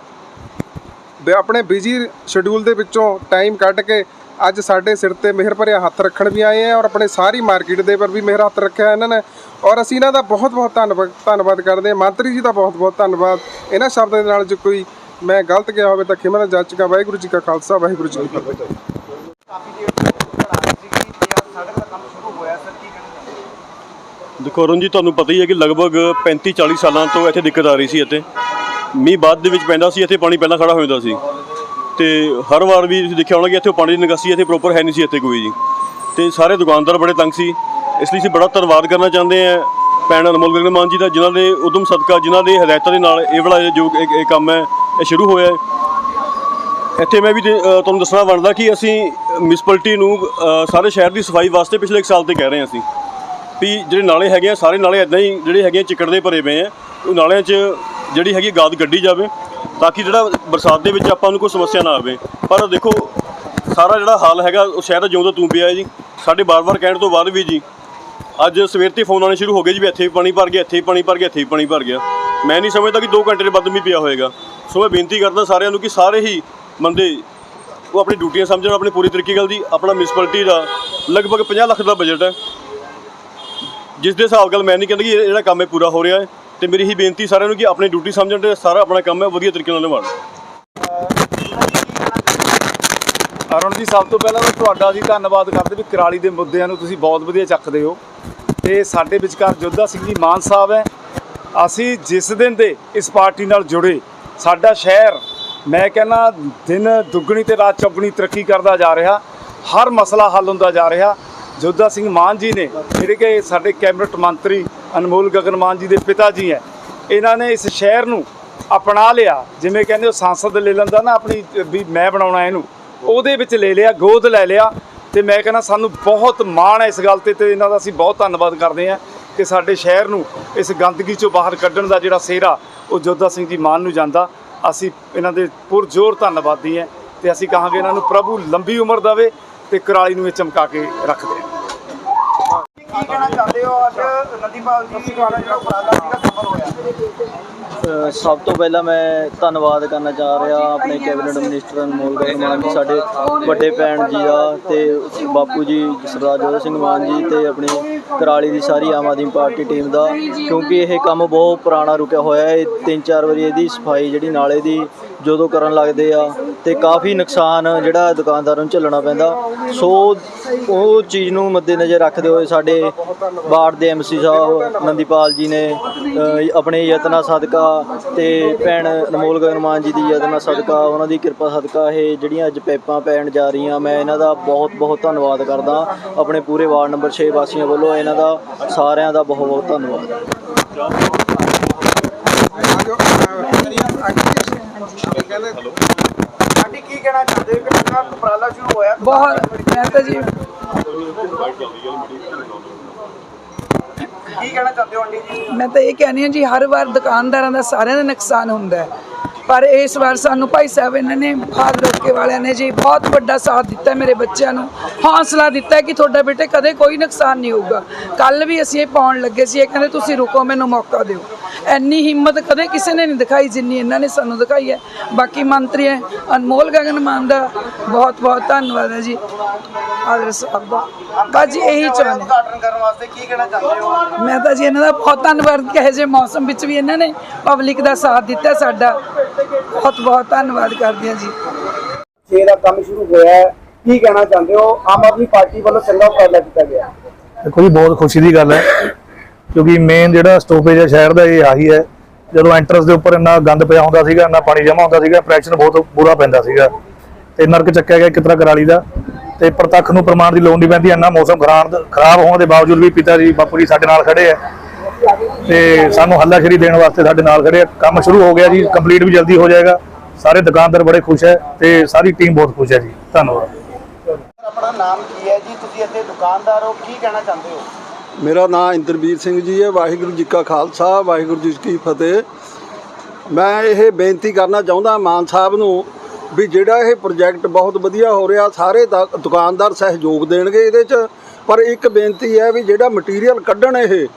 ਬ- ਆਪਣੇ ਬਿਜ਼ੀ ਸ਼ਡਿਊਲ ਦੇ ਵਿੱਚੋਂ ਟਾਈਮ ਕੱਢ ਕੇ ਅੱਜ ਸਾਡੇ ਸਿਰ ਤੇ ਮਿਹਰ ਭਰਿਆ ਹੱਥ ਰੱਖਣ ਵੀ ਆਏ ਆ ਔਰ ਆਪਣੇ ਸਾਰੀ ਮਾਰਕੀਟ ਦੇ ਪਰ ਵੀ ਮਿਹਰ ਹੱਥ ਰੱਖਿਆ ਇਹਨਾਂ ਨੇ। ਔਰ ਅਸੀਂ ਇਹਨਾਂ ਦਾ ਬਹੁਤ ਬਹੁਤ ਧੰਨਵਾਦ ਧੰਨਵਾਦ ਕਰਦੇ ਹਾਂ। ਮੰਤਰੀ ਜੀ ਦਾ ਬਹੁਤ ਬਹੁਤ ਧੰਨਵਾਦ। ਇਹਨਾਂ ਸ਼ਬਦਾਂ ਦੇ ਨਾਲ ਜੇ ਕੋਈ ਮੈਂ ਗਲਤ ਗਿਆ ਹੋਵੇ ਤਾਂ ਖਿਮਾ ਦਾ ਜੱਜ ਕਾ ਵਾਹਿਗੁਰੂ ਜੀ ਕਾ ਖਾਲਸਾ, ਵਾਹਿਗੁਰੂ ਜੀ ਕੀ ਫਤਿਹ ਕਾਫੀ ਦੇਰ ਤੋਂ ਬਣਾ ਰਹੇ ਸੀ ਕਿ ਯਾਰ ਸੜਕ ਦਾ ਕੰਮ ਸ਼ੁਰੂ ਹੋਇਆ ਸਰ ਕੀ ਕਹਿਣਾ ਚਾਹੁੰਦੇ ਹੋ ਦੇਖੋ ਅਰੁਣ ਜੀ ਤੁਹਾਨੂੰ ਪਤਾ ਹੀ ਹੈ ਕਿ ਲਗਭਗ 35 40 ਸਾਲਾਂ ਤੋਂ ਇੱਥੇ ਦਿੱਕਤ ਆ ਰਹੀ ਸੀ ਇੱਥੇ। ਮੀਂਹ ਬਾਅਦ ਦੇ ਵਿੱਚ ਪੈਂਦਾ ਸੀ, ਇੱਥੇ ਪਾਣੀ ਪਹਿਲਾਂ ਖੜਾ ਹੋ ਜਾਂਦਾ ਸੀ। ਤੇ ਹਰ ਵਾਰ ਵੀ ਤੁਸੀਂ ਦੇਖਿਆ ਹੋਣਾ ਕਿ ਇੱਥੇ ਪਾਣੀ ਦੀ ਨਿਕਾਸੀ ਇੱਥੇ ਪ੍ਰੋਪਰ ਹੈ ਨਹੀਂ ਸੀ ਇੱਥੇ ਕੋਈ ਜੀ। ਤੇ ਸਾਰੇ ਦੁਕਾਨਦਾਰ ਬੜੇ ਤੰਗ ਸੀ। ਇਸ ਲਈ ਅਸੀਂ ਬੜਾ ਧੰਨਵਾਦ ਕਰਨਾ ਚਾਹੁੰਦੇ ਹਾਂ ਭੈਣ ਅਨਮੋਲ ਗਗਨ ਮਾਨ ਜੀ ਦਾ, ਜਿਨ੍ਹਾਂ ਦੇ ਉਦਮ ਸਦਕਾ, ਜਿਨ੍ਹਾਂ ਦੇ ਹਦਾਇਤਾਂ ਦੇ ਨਾਲ ਇਹ ਵਾਲਾ ਜੋ ਇਹ ਕੰਮ ਹੈ, ਇਹ ਸ਼ੁਰੂ ਹੋਇਆ ਹੈ। ਇੱਥੇ ਮੈਂ ਵੀ ਤੁਹਾਨੂੰ ਦੱਸਣਾ ਬਣਦਾ ਕਿ ਅਸੀਂ ਮਿਊਨਿਸਪੈਲਿਟੀ ਨੂੰ ਸਾਰੇ ਸ਼ਹਿਰ ਦੀ ਸਫ਼ਾਈ ਵਾਸਤੇ ਪਿਛਲੇ 1 ਸਾਲ 'ਤੇ ਕਹਿ ਰਹੇ ਹਾਂ ਅਸੀਂ। ਵੀ ਜਿਹੜੇ ਨਾਲੇ ਹੈਗੇ ਆ, ਸਾਰੇ ਨਾਲੇ ਇਦਾਂ ਹੀ ਜਿਹੜੇ ਹੈਗੇ ਆ ਚਿੱਕੜ ਦੇ ਭਰੇ ਪਏ ਆ। ਉਹ ਨਾਲਿਆਂ 'ਚ ਜਿਹੜੀ ਹੈਗੀ ਗਾਦ ਗੱਡੀ ਜਾਵੇ ਤਾਂ ਕਿ ਜਿਹੜਾ ਬਰਸਾਤ ਦੇ ਵਿੱਚ ਆਪਾਂ ਨੂੰ ਕੋਈ ਸਮੱਸਿਆ ਨਾ ਆਵੇ। ਪਰ ਦੇਖੋ, ਸਾਰਾ ਜਿਹੜਾ ਹਾਲ ਹੈਗਾ, ਉਹ ਸ਼ਹਿਰ ਦਾ ਜਿਉਂ ਦਾ ਤੂੰ ਪਿਆ ਜੀ। ਸਾਡੇ ਬਾਰ-ਬਾਰ ਕਹਿਣ ਤੋਂ ਬਾਅਦ ਵੀ ਜੀ, ਅੱਜ ਸਵੇਰ ਤੇ ਫੋਨ ਆਉਣੇ ਸ਼ੁਰੂ ਹੋ ਗਏ ਜੀ ਵੀ ਇੱਥੇ ਵੀ ਪਾਣੀ ਭਰ ਗਿਆ, ਇੱਥੇ ਵੀ ਪਾਣੀ ਭਰ ਗਿਆ, ਇੱਥੇ ਵੀ ਪਾਣੀ ਭਰ ਗਿਆ। ਮੈਂ ਨਹੀਂ ਸਮਝਦਾ ਕਿ 2 ਘੰਟੇ ਦੇ ਬਾਅਦ ਵੀ ਪਿਆ ਹੋਏਗਾ। ਸੋ ਮੈਂ ਬੇਨਤੀ ਕਰਦਾ ਸਾਰਿਆਂ ਨੂੰ ਕਿ ਸਾਰੇ ਹੀ ਬੰਦੇ ਉਹ ਆਪਣੀ ਡਿਊਟੀਆਂ ਸਮਝਣ, ਆਪਣੇ ਪੂਰੀ ਤਰੀਕੇ ਨਾਲ ਦੀ ਆਪਣਾ ਮਿਊਨਿਸਪੈਲਿਟੀ ਦਾ ਲਗਭਗ 50 ਲੱਖ ਦਾ ਬਜਟ ਹੈ। ਜਿਸ ਦੇ ਹਿਸਾਬ ਨਾਲ ਮੈਂ ਨਹੀਂ ਕਹਿੰਦਾ ਕਿ ਇਹ ਜਿਹੜਾ ਕੰਮ ਹੈ ਪੂਰਾ ਹੋ ਰਿਹਾ ਹੈ, ਤੇ ਮੇਰੀ ਹੀ ਬੇਨਤੀ ਸਾਰਿਆਂ ਨੂੰ ਕਿ ਆਪਣੀ ਡਿਊਟੀ ਸਮਝਣ ਤੇ ਸਾਰਾ ਆਪਣਾ ਕੰਮ ਹੈ, ਵਧੀਆ ਤਰੀਕੇ ਨਾਲ ਨਿਭਾਉਣ। ਅਰੁਣ ਜੀ, ਸਭ ਤੋਂ ਪਹਿਲਾਂ ਤਾਂ ਤੁਹਾਡਾ ਜੀ ਧੰਨਵਾਦ ਕਰਦੇ ਵੀ ਕਰਾਲੀ ਦੇ ਮੁੱਦਿਆਂ ਨੂੰ ਤੁਸੀਂ ਬਹੁਤ ਵਧੀਆ ਚੱਕਦੇ ਹੋ। ਤੇ ਸਾਡੇ ਵਿਚਕਾਰ ਜੋਧਾ ਸਿੰਘ ਜੀ ਮਾਨ ਸਾਹਿਬ ਹੈ। ਅਸੀਂ ਜਿਸ ਦਿਨ ਦੇ ਇਸ ਪਾਰਟੀ ਨਾਲ ਜੁੜੇ, ਸਾਡਾ ਸ਼ਹਿਰ, ਮੈਂ ਕਹਿੰਦਾ ਦਿਨ ਦੁੱਗਣੀ ਤੇ ਰਾਤ ਚੌਗਣੀ ਤਰੱਕੀ ਕਰਦਾ ਜਾ ਰਿਹਾ। ਹਰ ਮਸਲਾ ਹੱਲ ਹੁੰਦਾ ਜਾ ਰਿਹਾ। ਜੋਧਾ ਸਿੰਘ ਮਾਨ ਜੀ ਨੇ, ਜਿਹੜੇ ਕਿ ਸਾਡੇ ਕੈਬਨਿਟ ਮੰਤਰੀ ਅਨਮੋਲ ਗਗਨ ਮਾਨ ਜੀ ਦੇ ਪਿਤਾ ਜੀ ਹੈ, ਇਹਨਾਂ ਨੇ ਇਸ ਸ਼ਹਿਰ ਨੂੰ ਅਪਣਾ ਲਿਆ। ਜਿਵੇਂ ਕਹਿੰਦੇ ਉਹ ਸੰਸਦ ਲੈ ਲੈਂਦਾ ਨਾ ਆਪਣੀ, ਵੀ ਮੈਂ ਬਣਾਉਣਾ ਇਹਨੂੰ, ਉਹਦੇ ਵਿੱਚ ਲੈ ਲਿਆ, ਗੋਦ ਲੈ ਲਿਆ। ਤੇ ਮੈਂ ਕਹਿੰਦਾ, ਸਾਨੂੰ ਬਹੁਤ ਮਾਣ ਹੈ ਇਸ ਗੱਲ ਤੇ ਤੇ ਇਹਨਾਂ ਦਾ ਅਸੀਂ ਬਹੁਤ ਧੰਨਵਾਦ ਕਰਦੇ ਹਾਂ ਕਿ ਸਾਡੇ ਸ਼ਹਿਰ ਨੂੰ ਇਸ ਗੰਦਗੀ ਚੋਂ ਬਾਹਰ ਕੱਢਣ ਦਾ ਜਿਹੜਾ ਸਿਹਰਾ, ਉਹ ਜੋਧਾ ਸਿੰਘ ਜੀ ਮਾਨ ਨੂੰ ਜਾਂਦਾ। ਅਸੀਂ ਇਹਨਾਂ ਦੇ ਪੁਰਜ਼ੋਰ ਧੰਨਵਾਦੀ ਹਾਂ ਤੇ ਅਸੀਂ ਕਹਾਂਗੇ ਇਹਨਾਂ ਨੂੰ, ਪ੍ਰਭੂ ਲੰਬੀ ਉਮਰ ਦੇਵੇ ਤੇ ਕੁਰਾਲੀ ਨੂੰ ਇਹ ਚਮਕਾ ਕੇ ਰੱਖਦੇ ਹਾਂ ਕੀ ਕਹਿਣਾ ਚਾਹੁੰਦੇ ਹੋ ਅੱਜ ਨੰਦੀਪਾਲ ਜੀ ਦੁਆਰਾ ਜਿਹੜਾ ਉਪਰਾਲਾ ਸੀਗਾ ਸਫਲ ਹੋਇਆ? ਅ, ਸਭ ਤੋਂ ਪਹਿਲਾਂ ਮੈਂ ਧੰਨਵਾਦ ਕਰਨਾ ਚਾਹ ਰਿਹਾ ਆਪਣੇ ਕੈਬਨਿਟ ਮਿਨਿਸਟਰ ਅਨਮੋਲ ਗਗਨ ਮਾਨ ਜੀ ਸਾਡੇ ਵੱਡੇ ਭੈਣ ਜੀ ਦਾ ਤੇ ਬਾਪੂ ਜੀ ਸਰਦਾਰ ਜੋਧ ਸਿੰਘ ਮਾਨ ਜੀ ਤੇ ਆਪਣੀ ਕਰਾਲੀ ਦੀ ਸਾਰੀ ਆਮ ਆਦਮੀ ਪਾਰਟੀ ਟੀਮ ਦਾ ਕਿਉਂਕਿ ਇਹ ਕੰਮ ਬਹੁਤ ਪੁਰਾਣਾ ਰੁਕਿਆ ਹੋਇਆ ਹੈ। ਤਿੰਨ ਚਾਰ ਵਾਰੀ ਇਹਦੀ ਸਫ਼ਾਈ ਜਿਹੜੀ ਨਾਲੇ ਦੀ ਜਦੋਂ ਕਰਨ ਲੱਗਦੇ ਆ ਤੇ ਕਾਫੀ ਨੁਕਸਾਨ ਜਿਹੜਾ ਦੁਕਾਨਦਾਰਾਂ ਨੂੰ ਝੱਲਣਾ ਪੈਂਦਾ। ਸੋ ਉਹ ਚੀਜ਼ ਨੂੰ ਮੱਦੇਨਜ਼ਰ ਰੱਖਦੇ ਹੋਏ ਸਾਡੇ ਵਾਰਡ ਦੇ ਐਮਸੀ ਸਾਹਿਬ, ਨੰਦੀਪਾਲ ਜੀ ਨੇ ਆਪਣੇ ਯਤਨਾਂ ਸਦਕਾ ਤੇ ਭੈਣ ਅਨਮੋਲ ਗਗਨ ਜੀ ਦੀ ਯਤਨਾਂ ਸਦਕਾ, ਉਹਨਾਂ ਦੀ ਕਿਰਪਾ ਸਦਕਾ ਇਹ ਜਿਹੜੀਆਂ ਅੱਜ ਪੈਪਾਂ ਪੈਣ ਜਾ ਰਹੀਆਂ, ਮੈਂ ਇਹਨਾਂ ਦਾ ਬਹੁਤ ਬਹੁਤ ਧੰਨਵਾਦ ਕਰਦਾ। ਆਪਣੇ ਪੂਰੇ ਵਾਰਡ ਨੰਬਰ 6 ਵਾਸੀਆਂ ਵੱਲੋਂ ਇਹਨਾਂ ਦਾ ਸਾਰਿਆਂ ਦਾ ਬਹੁਤ ਬਹੁਤ ਧੰਨਵਾਦ। ਆਂਟੀ ਕੀ ਕਹਿਣਾ ਚਾਹੁੰਦੇ ਕਿ ਸ਼ੁਰੂ ਹੋਇਆ ਬਹੁਤ ਮੈਂ ਤਾਂ ਜੀ ਕੀ ਕਹਿਣਾ ਚਾਹੁੰਦੇ ਹੋ ਆਂਟੀ ਜੀ? ਮੈਂ ਤਾਂ ਇਹ ਕਹਿੰਦੀ ਹਾਂ ਜੀ ਹਰ ਵਾਰ ਦੁਕਾਨਦਾਰਾਂ ਦਾ ਸਾਰਿਆਂ ਦਾ ਨੁਕਸਾਨ ਹੁੰਦਾ ਹੈ। ਪਰ ਇਸ ਵਾਰ ਸਾਨੂੰ ਭਾਈ ਸਾਹਿਬ ਇਹਨਾਂ ਨੇ ਫਾਦ ਰੋਕੇ ਵਾਲਿਆਂ ਨੇ ਜੀ ਬਹੁਤ ਵੱਡਾ ਸਾਥ ਦਿੱਤਾ ਮੇਰੇ ਬੱਚਿਆਂ ਨੂੰ। ਹੌਸਲਾ ਦਿੱਤਾ ਕਿ ਤੁਹਾਡਾ ਬੇਟੇ ਕਦੇ ਕੋਈ ਨੁਕਸਾਨ ਨਹੀਂ ਹੋਊਗਾ। ਕੱਲ ਵੀ ਅਸੀਂ ਇਹ ਪਾਉਣ ਲੱਗੇ ਸੀ ਇਹ ਕਹਿੰਦੇ ਤੁਸੀਂ ਰੁਕੋ ਮੈਨੂੰ ਮੌਕਾ ਦਿਓ। ਇੰਨੀ ਹਿੰਮਤ ਕਦੇ ਕਿਸੇ ਨੇ ਨਹੀਂ ਦਿਖਾਈ ਜਿੰਨੀ ਇਹਨਾਂ ਨੇ ਸਾਨੂੰ ਦਿਖਾਈ ਹੈ। ਬਾਕੀ ਮੰਤਰੀ ਹੈ ਅਨਮੋਲ ਗਗਨ ਮਾਨ ਦਾ ਬਹੁਤ ਬਹੁਤ ਧੰਨਵਾਦ ਹੈ ਜੀ। ਆਦਰ ਸਾਹਿਬ ਦਾ ਬਸ ਜੀ ਇਹੀ ਚਾਹੁੰਦੇ ਹਾਂ। ਉਦਘਾਟਨ ਕਰਨ ਵਾਸਤੇ ਕੀ ਕਹਿਣਾ ਚਾਹੁੰਦੇ ਹੋ? ਮੈਂ ਤਾਂ ਜੀ ਇਹਨਾਂ ਦਾ ਬਹੁਤ ਧੰਨਵਾਦ ਕਹੇ ਜੇ ਮੌਸਮ ਵਿੱਚ ਵੀ ਇਹਨਾਂ ਨੇ ਪਬਲਿਕ ਦਾ ਸਾਥ ਦਿੱਤਾ ਸਾਡਾ। ਬਹੁਤ ਬਹੁਤ ਧੰਨਵਾਦ ਕਰਦੇ ਹਾਂ ਜੀ। ਦਾ ਕੰਮ ਸ਼ੁਰੂ ਹੋਇਆ ਹੈ ਕੀ ਕਹਿਣਾ ਚਾਹੁੰਦੇ ਹੋ? ਆਮ ਆਦਮੀ ਪਾਰਟੀ ਵੱਲੋਂ ਚੰਗਾ ਉਪਰਾਲਾ ਕੀਤਾ ਗਿਆ ਦੇਖੋ ਜੀ ਬਹੁਤ ਖੁਸ਼ੀ ਦੀ ਗੱਲ ਹੈ ਕਿਉਂਕਿ ਮੇਨ ਜਿਹੜਾ ਸਟੋਪੇਜ ਹੈ ਸ਼ਹਿਰ ਦਾ ਇਹ ਆਹੀ ਹੈ ਜਦੋਂ ਐਂਟਰਸ ਦੇ ਉੱਪਰ ਇੰਨਾ ਗੰਦ ਪਿਆ ਹੁੰਦਾ ਸੀਗਾ ਇੰਨਾ ਪਾਣੀ ਜਮ੍ਹਾਂ ਹੁੰਦਾ ਸੀਗਾ ਇੰਪ੍ਰੈਸ਼ਨ ਬਹੁਤ ਬੁਰਾ ਪੈਂਦਾ ਸੀਗਾ। ਤੇ ਨਰਕ ਚੱਕਿਆ ਗਿਆ ਕਿਤਰਾ ਕਰਾਲੀ ਦਾ। ਤੇ ਪ੍ਰਤੱਖ ਨੂੰ ਪ੍ਰਮਾਣ ਦੀ ਲੋੜ ਨਹੀਂ ਪੈਂਦੀ ਇੰਨਾ ਮੌਸਮ ਖਰਾਬ ਖਰਾਬ ਹੋਣ ਦੇ ਬਾਵਜੂਦ ਵੀ ਪਿਤਾ ਜੀ ਬਾਪੂ ਜੀ ਸਾਡੇ ਨਾਲ ਖੜੇ ਆ। ਤੇ ਸਾਨੂੰ ਹੱਲਾਸ਼ੇਰੀ ਦੇਣ ਵਾਸਤੇ ਸਾਡੇ ਨਾਲ ਖੜੇ ਆ। ਕੰਮ ਸ਼ੁਰੂ ਹੋ ਗਿਆ ਜੀ ਕੰਪਲੀਟ ਵੀ ਜਲਦੀ ਹੋ ਜਾਏਗਾ। ਸਾਰੇ ਦੁਕਾਨਦਾਰ ਬੜੇ ਖੁਸ਼ ਹੈ ਤੇ ਸਾਰੀ ਟੀਮ ਬਹੁਤ ਖੁਸ਼ ਹੈ ਜੀ। ਧੰਨਵਾਦ। ਆਪਣਾ ਨਾਮ ਕੀ ਹੈ ਜੀ? ਤੁਸੀਂ ਇੱਥੇ ਦੁਕਾਨਦਾਰ ਹੋ ਕੀ ਕਹਿਣਾ ਚਾਹੁੰਦੇ ਹੋ? ਮੇਰਾ ਨਾਮ ਇੰਦਰਬੀਰ ਸਿੰਘ ਜੀ ਹੈ ਵਾਹਿਗੁਰੂ ਜੀ ਕਾ ਖਾਲਸਾ ਵਾਹਿਗੁਰੂ ਜੀ ਕੀ ਫਤਿਹ। ਮੈਂ ਇਹ ਬੇਨਤੀ ਕਰਨਾ ਚਾਹੁੰਦਾ ਮਾਨ ਸਾਹਿਬ ਨੂੰ ਵੀ ਜਿਹੜਾ ਇਹ ਪ੍ਰੋਜੈਕਟ ਬਹੁਤ ਵਧੀਆ ਹੋ ਰਿਹਾ ਸਾਰੇ ਦੁਕਾਨਦਾਰ ਸਹਿਯੋਗ ਦੇਣਗੇ ਇਹਦੇ 'ਚ। ਪਰ ਇੱਕ ਬੇਨਤੀ ਹੈ ਵੀ ਜਿਹੜਾ ਮਟੀਰੀਅਲ ਕੱਢਣ ਇਹ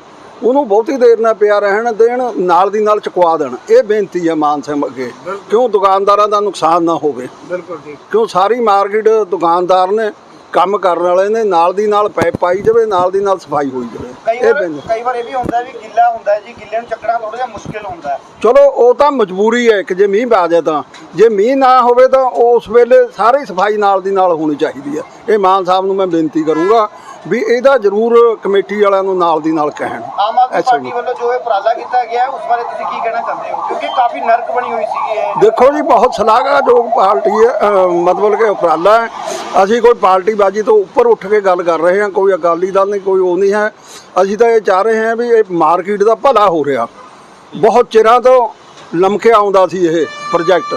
ਉਹਨੂੰ ਬਹੁਤੀ ਦੇਰ ਨਾ ਪਿਆ ਰਹਿਣ ਦੇਣ ਨਾਲ ਦੀ ਨਾਲ ਚੁਕਵਾ ਦੇਣ। ਇਹ ਬੇਨਤੀ ਹੈ ਮਾਨ ਸਿੰਘ ਅੱਗੇ। ਕਿਉਂ ਦੁਕਾਨਦਾਰਾਂ ਦਾ ਨੁਕਸਾਨ ਨਾ ਹੋਵੇ? ਬਿਲਕੁਲ ਜੀ। ਕਿਉਂ ਸਾਰੀ ਮਾਰਕੀਟ ਦੁਕਾਨਦਾਰ ਨੇ ਕੰਮ ਕਰਨ ਵਾਲੇ ਨੇ ਨਾਲ ਦੀ ਨਾਲ ਪਾਈਪ ਪਾਈ ਜਾਵੇ ਨਾਲ ਦੀ ਨਾਲ ਸਫ਼ਾਈ ਹੋਈ ਜਾਵੇ। ਕਈ ਇਹ ਵਾਰ ਕਈ ਵਾਰ ਇਹ ਵੀ ਹੁੰਦਾ ਵੀ ਗਿੱਲਾ ਹੁੰਦਾ ਹੈ ਜੀ ਗਿੱਲੇ ਨੂੰ ਚੱਕਣਾ ਥੋੜਾ ਜਿਹਾ ਮੁਸ਼ਕਿਲ ਹੁੰਦਾ। ਹੈ ਚਲੋ ਉਹ ਤਾਂ ਮਜਬੂਰੀ ਹੈ ਕਿ ਜੇ ਮੀਂਹ ਪੈ ਜਾਏ ਤਾਂ। ਜੇ ਮੀਂਹ ਨਾ ਹੋਵੇ ਤਾਂ ਉਸ ਵੇਲੇ ਸਾਰੀ ਸਫ਼ਾਈ ਨਾਲ ਦੀ ਨਾਲ ਹੋਣੀ ਚਾਹੀਦੀ ਹੈ। ਇਹ ਮਾਨ ਸਾਹਿਬ ਨੂੰ ਮੈਂ ਬੇਨਤੀ ਕਰੂੰਗਾ। ਵੀ ਇਹਦਾ ਜ਼ਰੂਰ ਕਮੇਟੀ ਵਾਲਿਆਂ ਨੂੰ ਨਾਲ ਦੀ ਨਾਲ ਕਹਿਣ। ਆਮ ਆਦਮੀ ਅੱਛਾ ਪਾਰਟੀ ਵੱਲੋਂ ਜੋ ਇਹ ਉਪਰਾਲਾ ਕੀਤਾ ਗਿਆ ਹੈ, ਉਸ ਬਾਰੇ ਤੁਸੀਂ ਕੀ ਕਹਿਣਾ ਚਾਹੁੰਦੇ ਹੋ? ਕਿਉਂਕਿ ਕਾਫੀ ਨਰਕ ਬਣੀ ਹੋਈ ਸੀਗੀ ਇਹ। ਦੇਖੋ ਜੀ ਬਹੁਤ ਸ਼ਲਾਘਾਯੋਗ ਪਾਰਟੀ ਹੈ ਅਹ ਮਤਲਬ ਕਿ ਉਪਰਾਲਾ ਹੈ। ਅਸੀਂ ਕੋਈ ਪਾਰਟੀ ਬਾਜੀ ਤੋਂ ਉੱਪਰ ਉੱਠ ਕੇ ਗੱਲ ਕਰ ਰਹੇ ਹਾਂ ਕੋਈ ਅਕਾਲੀ ਦਲ ਨਹੀਂ ਕੋਈ ਉਹ ਨਹੀਂ ਹੈ। ਅਸੀਂ ਤਾਂ ਇਹ ਚਾਹ ਰਹੇ ਹਾਂ ਵੀ ਇਹ ਮਾਰਕੀਟ ਦਾ ਭਲਾ ਹੋ ਰਿਹਾ। ਬਹੁਤ ਚਿਰਾਂ ਤੋਂ ਲਮਕੇ ਆਉਂਦਾ ਸੀ ਇਹ ਪ੍ਰੋਜੈਕਟ।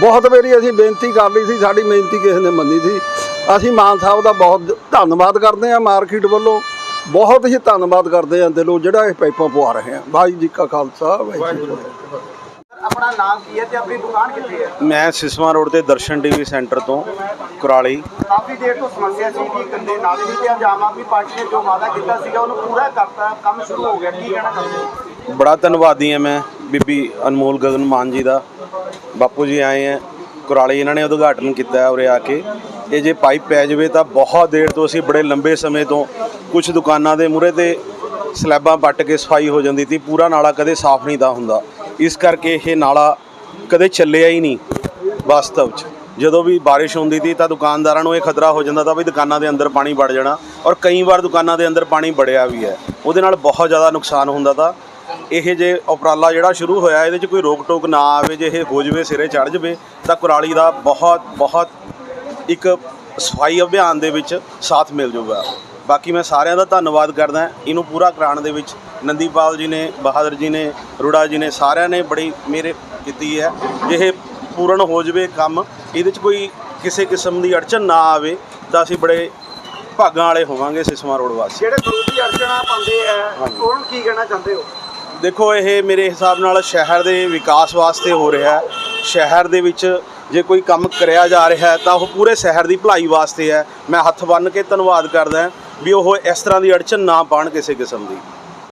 ਬਹੁਤ ਵਾਰੀ ਅਸੀਂ ਬੇਨਤੀ ਕਰ ਲਈ ਸੀ ਸਾਡੀ ਬੇਨਤੀ ਕਿਸੇ ਨੇ ਮੰਨੀ ਸੀ। ਅਸੀਂ ਮਾਨ ਸਾਹਿਬ ਦਾ ਬਹੁਤ ਧੰਨਵਾਦ ਕਰਦੇ ਹਾਂ ਮਾਰਕੀਟ ਵੱਲੋਂ। ਬਹੁਤ ਹੀ ਧੰਨਵਾਦ ਕਰਦੇ ਹਾਂ ਦਿਲੋਂ ਜਿਹੜਾ ਇਹ ਪਾਈਪਾਂ ਪਵਾ ਰਹੇ ਹਾਂ। ਵਾਹਿਗੁਰੂ ਜੀ ਕਾ ਖਾਲਸਾ ਵਾਹਿਗੁਰੂ ਆਪਣਾ ਨਾਮ ਕੀ ਹੈ ਤੇ ਆਪਣੀ ਦੁਕਾਨ ਕਿੱਥੇ ਹੈ? ਮੈਂ ਸਿਸਮਾ ਰੋਡ ਤੇ ਦਰਸ਼ਨ ਟੀਵੀ ਸੈਂਟਰ ਤੋਂ ਕੁਰਾਲੀ। ਕਾਫੀ ਦੇਰ ਤੋਂ ਸਮੱਸਿਆ ਸੀ ਕਿ ਕੰਦੇ ਨਾਲੇ ਦੀ ਤੇ ਅੱਜ ਆਮ ਆਦਮੀ ਪਾਰਟੀ ਨੇ ਜੋ ਵਾਅਦਾ ਕੀਤਾ ਸੀਗਾ ਉਹਨੂੰ ਪੂਰਾ ਕਰਤਾ ਕੰਮ ਸ਼ੁਰੂ ਹੋ ਗਿਆ। ਕੀ ਕਹਿਣਾ ਚਾਹੁੰਦੇ ਬੜਾ ਧੰਨਵਾਦੀ ਹਾਂ ਮੈਂ ਬੀਬੀ ਅਨਮੋਲ ਗਗਨ ਮਾਨ ਜੀ ਦਾ। ਬਾਪੂ ਜੀ ਆਏ ਹੈ। ਕੁਰਾਲੀ ਇਹਨਾਂ ਨੇ ਉਦਘਾਟਨ ਕੀਤਾ ਉਰੇ ਆ ਕੇ। ਇਹ ਜੇ ਪਾਈਪ ਪੈ ਜਾਵੇ ਤਾਂ ਬਹੁਤ ਦੇਰ ਤੋਂ ਅਸੀਂ ਬੜੇ ਲੰਬੇ ਸਮੇਂ ਤੋਂ ਕੁਝ ਦੁਕਾਨਾਂ ਦੇ ਮੂਹਰੇ ਤੇ ਸਲੈਬਾਂ ਪੱਟ ਕੇ ਸਫ਼ਾਈ ਹੋ ਜਾਂਦੀ ਸੀ। ਪੂਰਾ ਨਾਲਾ ਕਦੇ ਸਾਫ਼ ਨਹੀਂ ਦਾ ਹੁੰਦਾ। ਇਸ ਕਰਕੇ ਇਹ ਨਾਲਾ ਕਦੇ ਚੱਲਿਆ ਹੀ ਨਹੀਂ ਵਾਸਤਵ 'ਚ। ਜਦੋਂ ਵੀ ਬਾਰਿਸ਼ ਹੁੰਦੀ ਸੀ ਤਾਂ ਦੁਕਾਨਦਾਰਾਂ ਨੂੰ ਇਹ ਖਤਰਾ ਹੋ ਜਾਂਦਾ ਤਾਂ ਵੀ ਦੁਕਾਨਾਂ ਦੇ ਅੰਦਰ ਪਾਣੀ ਵੜ ਜਾਣਾ ਔਰ ਕਈ ਵਾਰ ਦੁਕਾਨਾਂ ਦੇ ਅੰਦਰ ਪਾਣੀ ਵੜਿਆ ਵੀ ਹੈ। ਉਹਦੇ ਨਾਲ ਬਹੁਤ ਜ਼ਿਆਦਾ ਨੁਕਸਾਨ ਹੁੰਦਾ ਤਾਂ ਇਹ ਜੇ ਉਪਰਾਲਾ ਜਿਹੜਾ ਸ਼ੁਰੂ ਹੋਇਆ ਇਹਦੇ 'ਚ ਕੋਈ ਰੋਕ ਟੋਕ ਨਾ ਆਵੇ, ਜੇ ਇਹ ਹੋ ਜਵੇ, ਸਿਰੇ ਚੜ ਜਵੇ, ਤਾਂ ਕੁਰਾਲੀ ਦਾ ਬਹੁਤ ਬਹੁਤ ਇੱਕ ਸਫ਼ਾਈ ਅਭਿਆਨ ਦੇ ਵਿੱਚ ਸਾਥ ਮਿਲ ਜਾਊਗਾ ਬਾਕੀ ਮੈਂ ਸਾਰਿਆਂ ਦਾ ਧੰਨਵਾਦ ਕਰਦਾ ਇਹਨੂੰ ਪੂਰਾ ਕਰਾਉਣ ਦੇ ਵਿੱਚ ਨੰਦੀਪਾਲ ਜੀ ਨੇ ਬਹਾਦਰ ਜੀ ਨੇ ਰੁੜਾ ਜੀ ਨੇ ਸਾਰਿਆਂ ਨੇ ਬੜੀ ਮੇਰੇ ਕੀਤੀ ਹੈ। ਇਹ ਪੂਰਨ ਹੋ ਜਵੇ ਕੰਮ ਇਹਦੇ 'ਚ ਕੋਈ ਕਿਸੇ ਕਿਸਮ ਦੀ ਅੜਚਨ ਨਾ ਆਵੇ ਤਾਂ ਅਸੀਂ ਬੜੇ ਭਾਗਾਂ ਵਾਲੇ ਹੋਵਾਂਗੇ ਸਿਸਮਾ ਰੋਡ ਵਾਸੀ। ਜਿਹੜੇ ਵਿਰੋਧੀ ਅਰਚਨਾ ਪਾਉਂਦੇ ਆ ਉਹਨਾਂ ਕੀ ਕਹਿਣਾ ਚਾਹੁੰਦੇ ਹੋ? ਦੇਖੋ ਇਹ ਮੇਰੇ ਹਿਸਾਬ ਨਾਲ ਸ਼ਹਿਰ ਦੇ ਵਿਕਾਸ ਵਾਸਤੇ ਹੋ ਰਿਹਾ ਹੈ। ਸ਼ਹਿਰ ਦੇ ਵਿੱਚ ਜੇ ਕੋਈ ਕੰਮ ਕਰਿਆ ਜਾ ਰਿਹਾ ਤਾਂ ਉਹ ਪੂਰੇ ਸ਼ਹਿਰ ਦੀ ਭਲਾਈ ਵਾਸਤੇ ਹੈ। ਮੈਂ ਹੱਥ ਬੰਨ੍ਹ ਕੇ ਧੰਨਵਾਦ ਕਰਦਾ ਵੀ ਉਹ ਇਸ ਤਰ੍ਹਾਂ ਦੀ ਅੜਚਨ ਨਾ ਪਾਣ ਕਿਸੇ ਕਿਸਮ ਦੀ।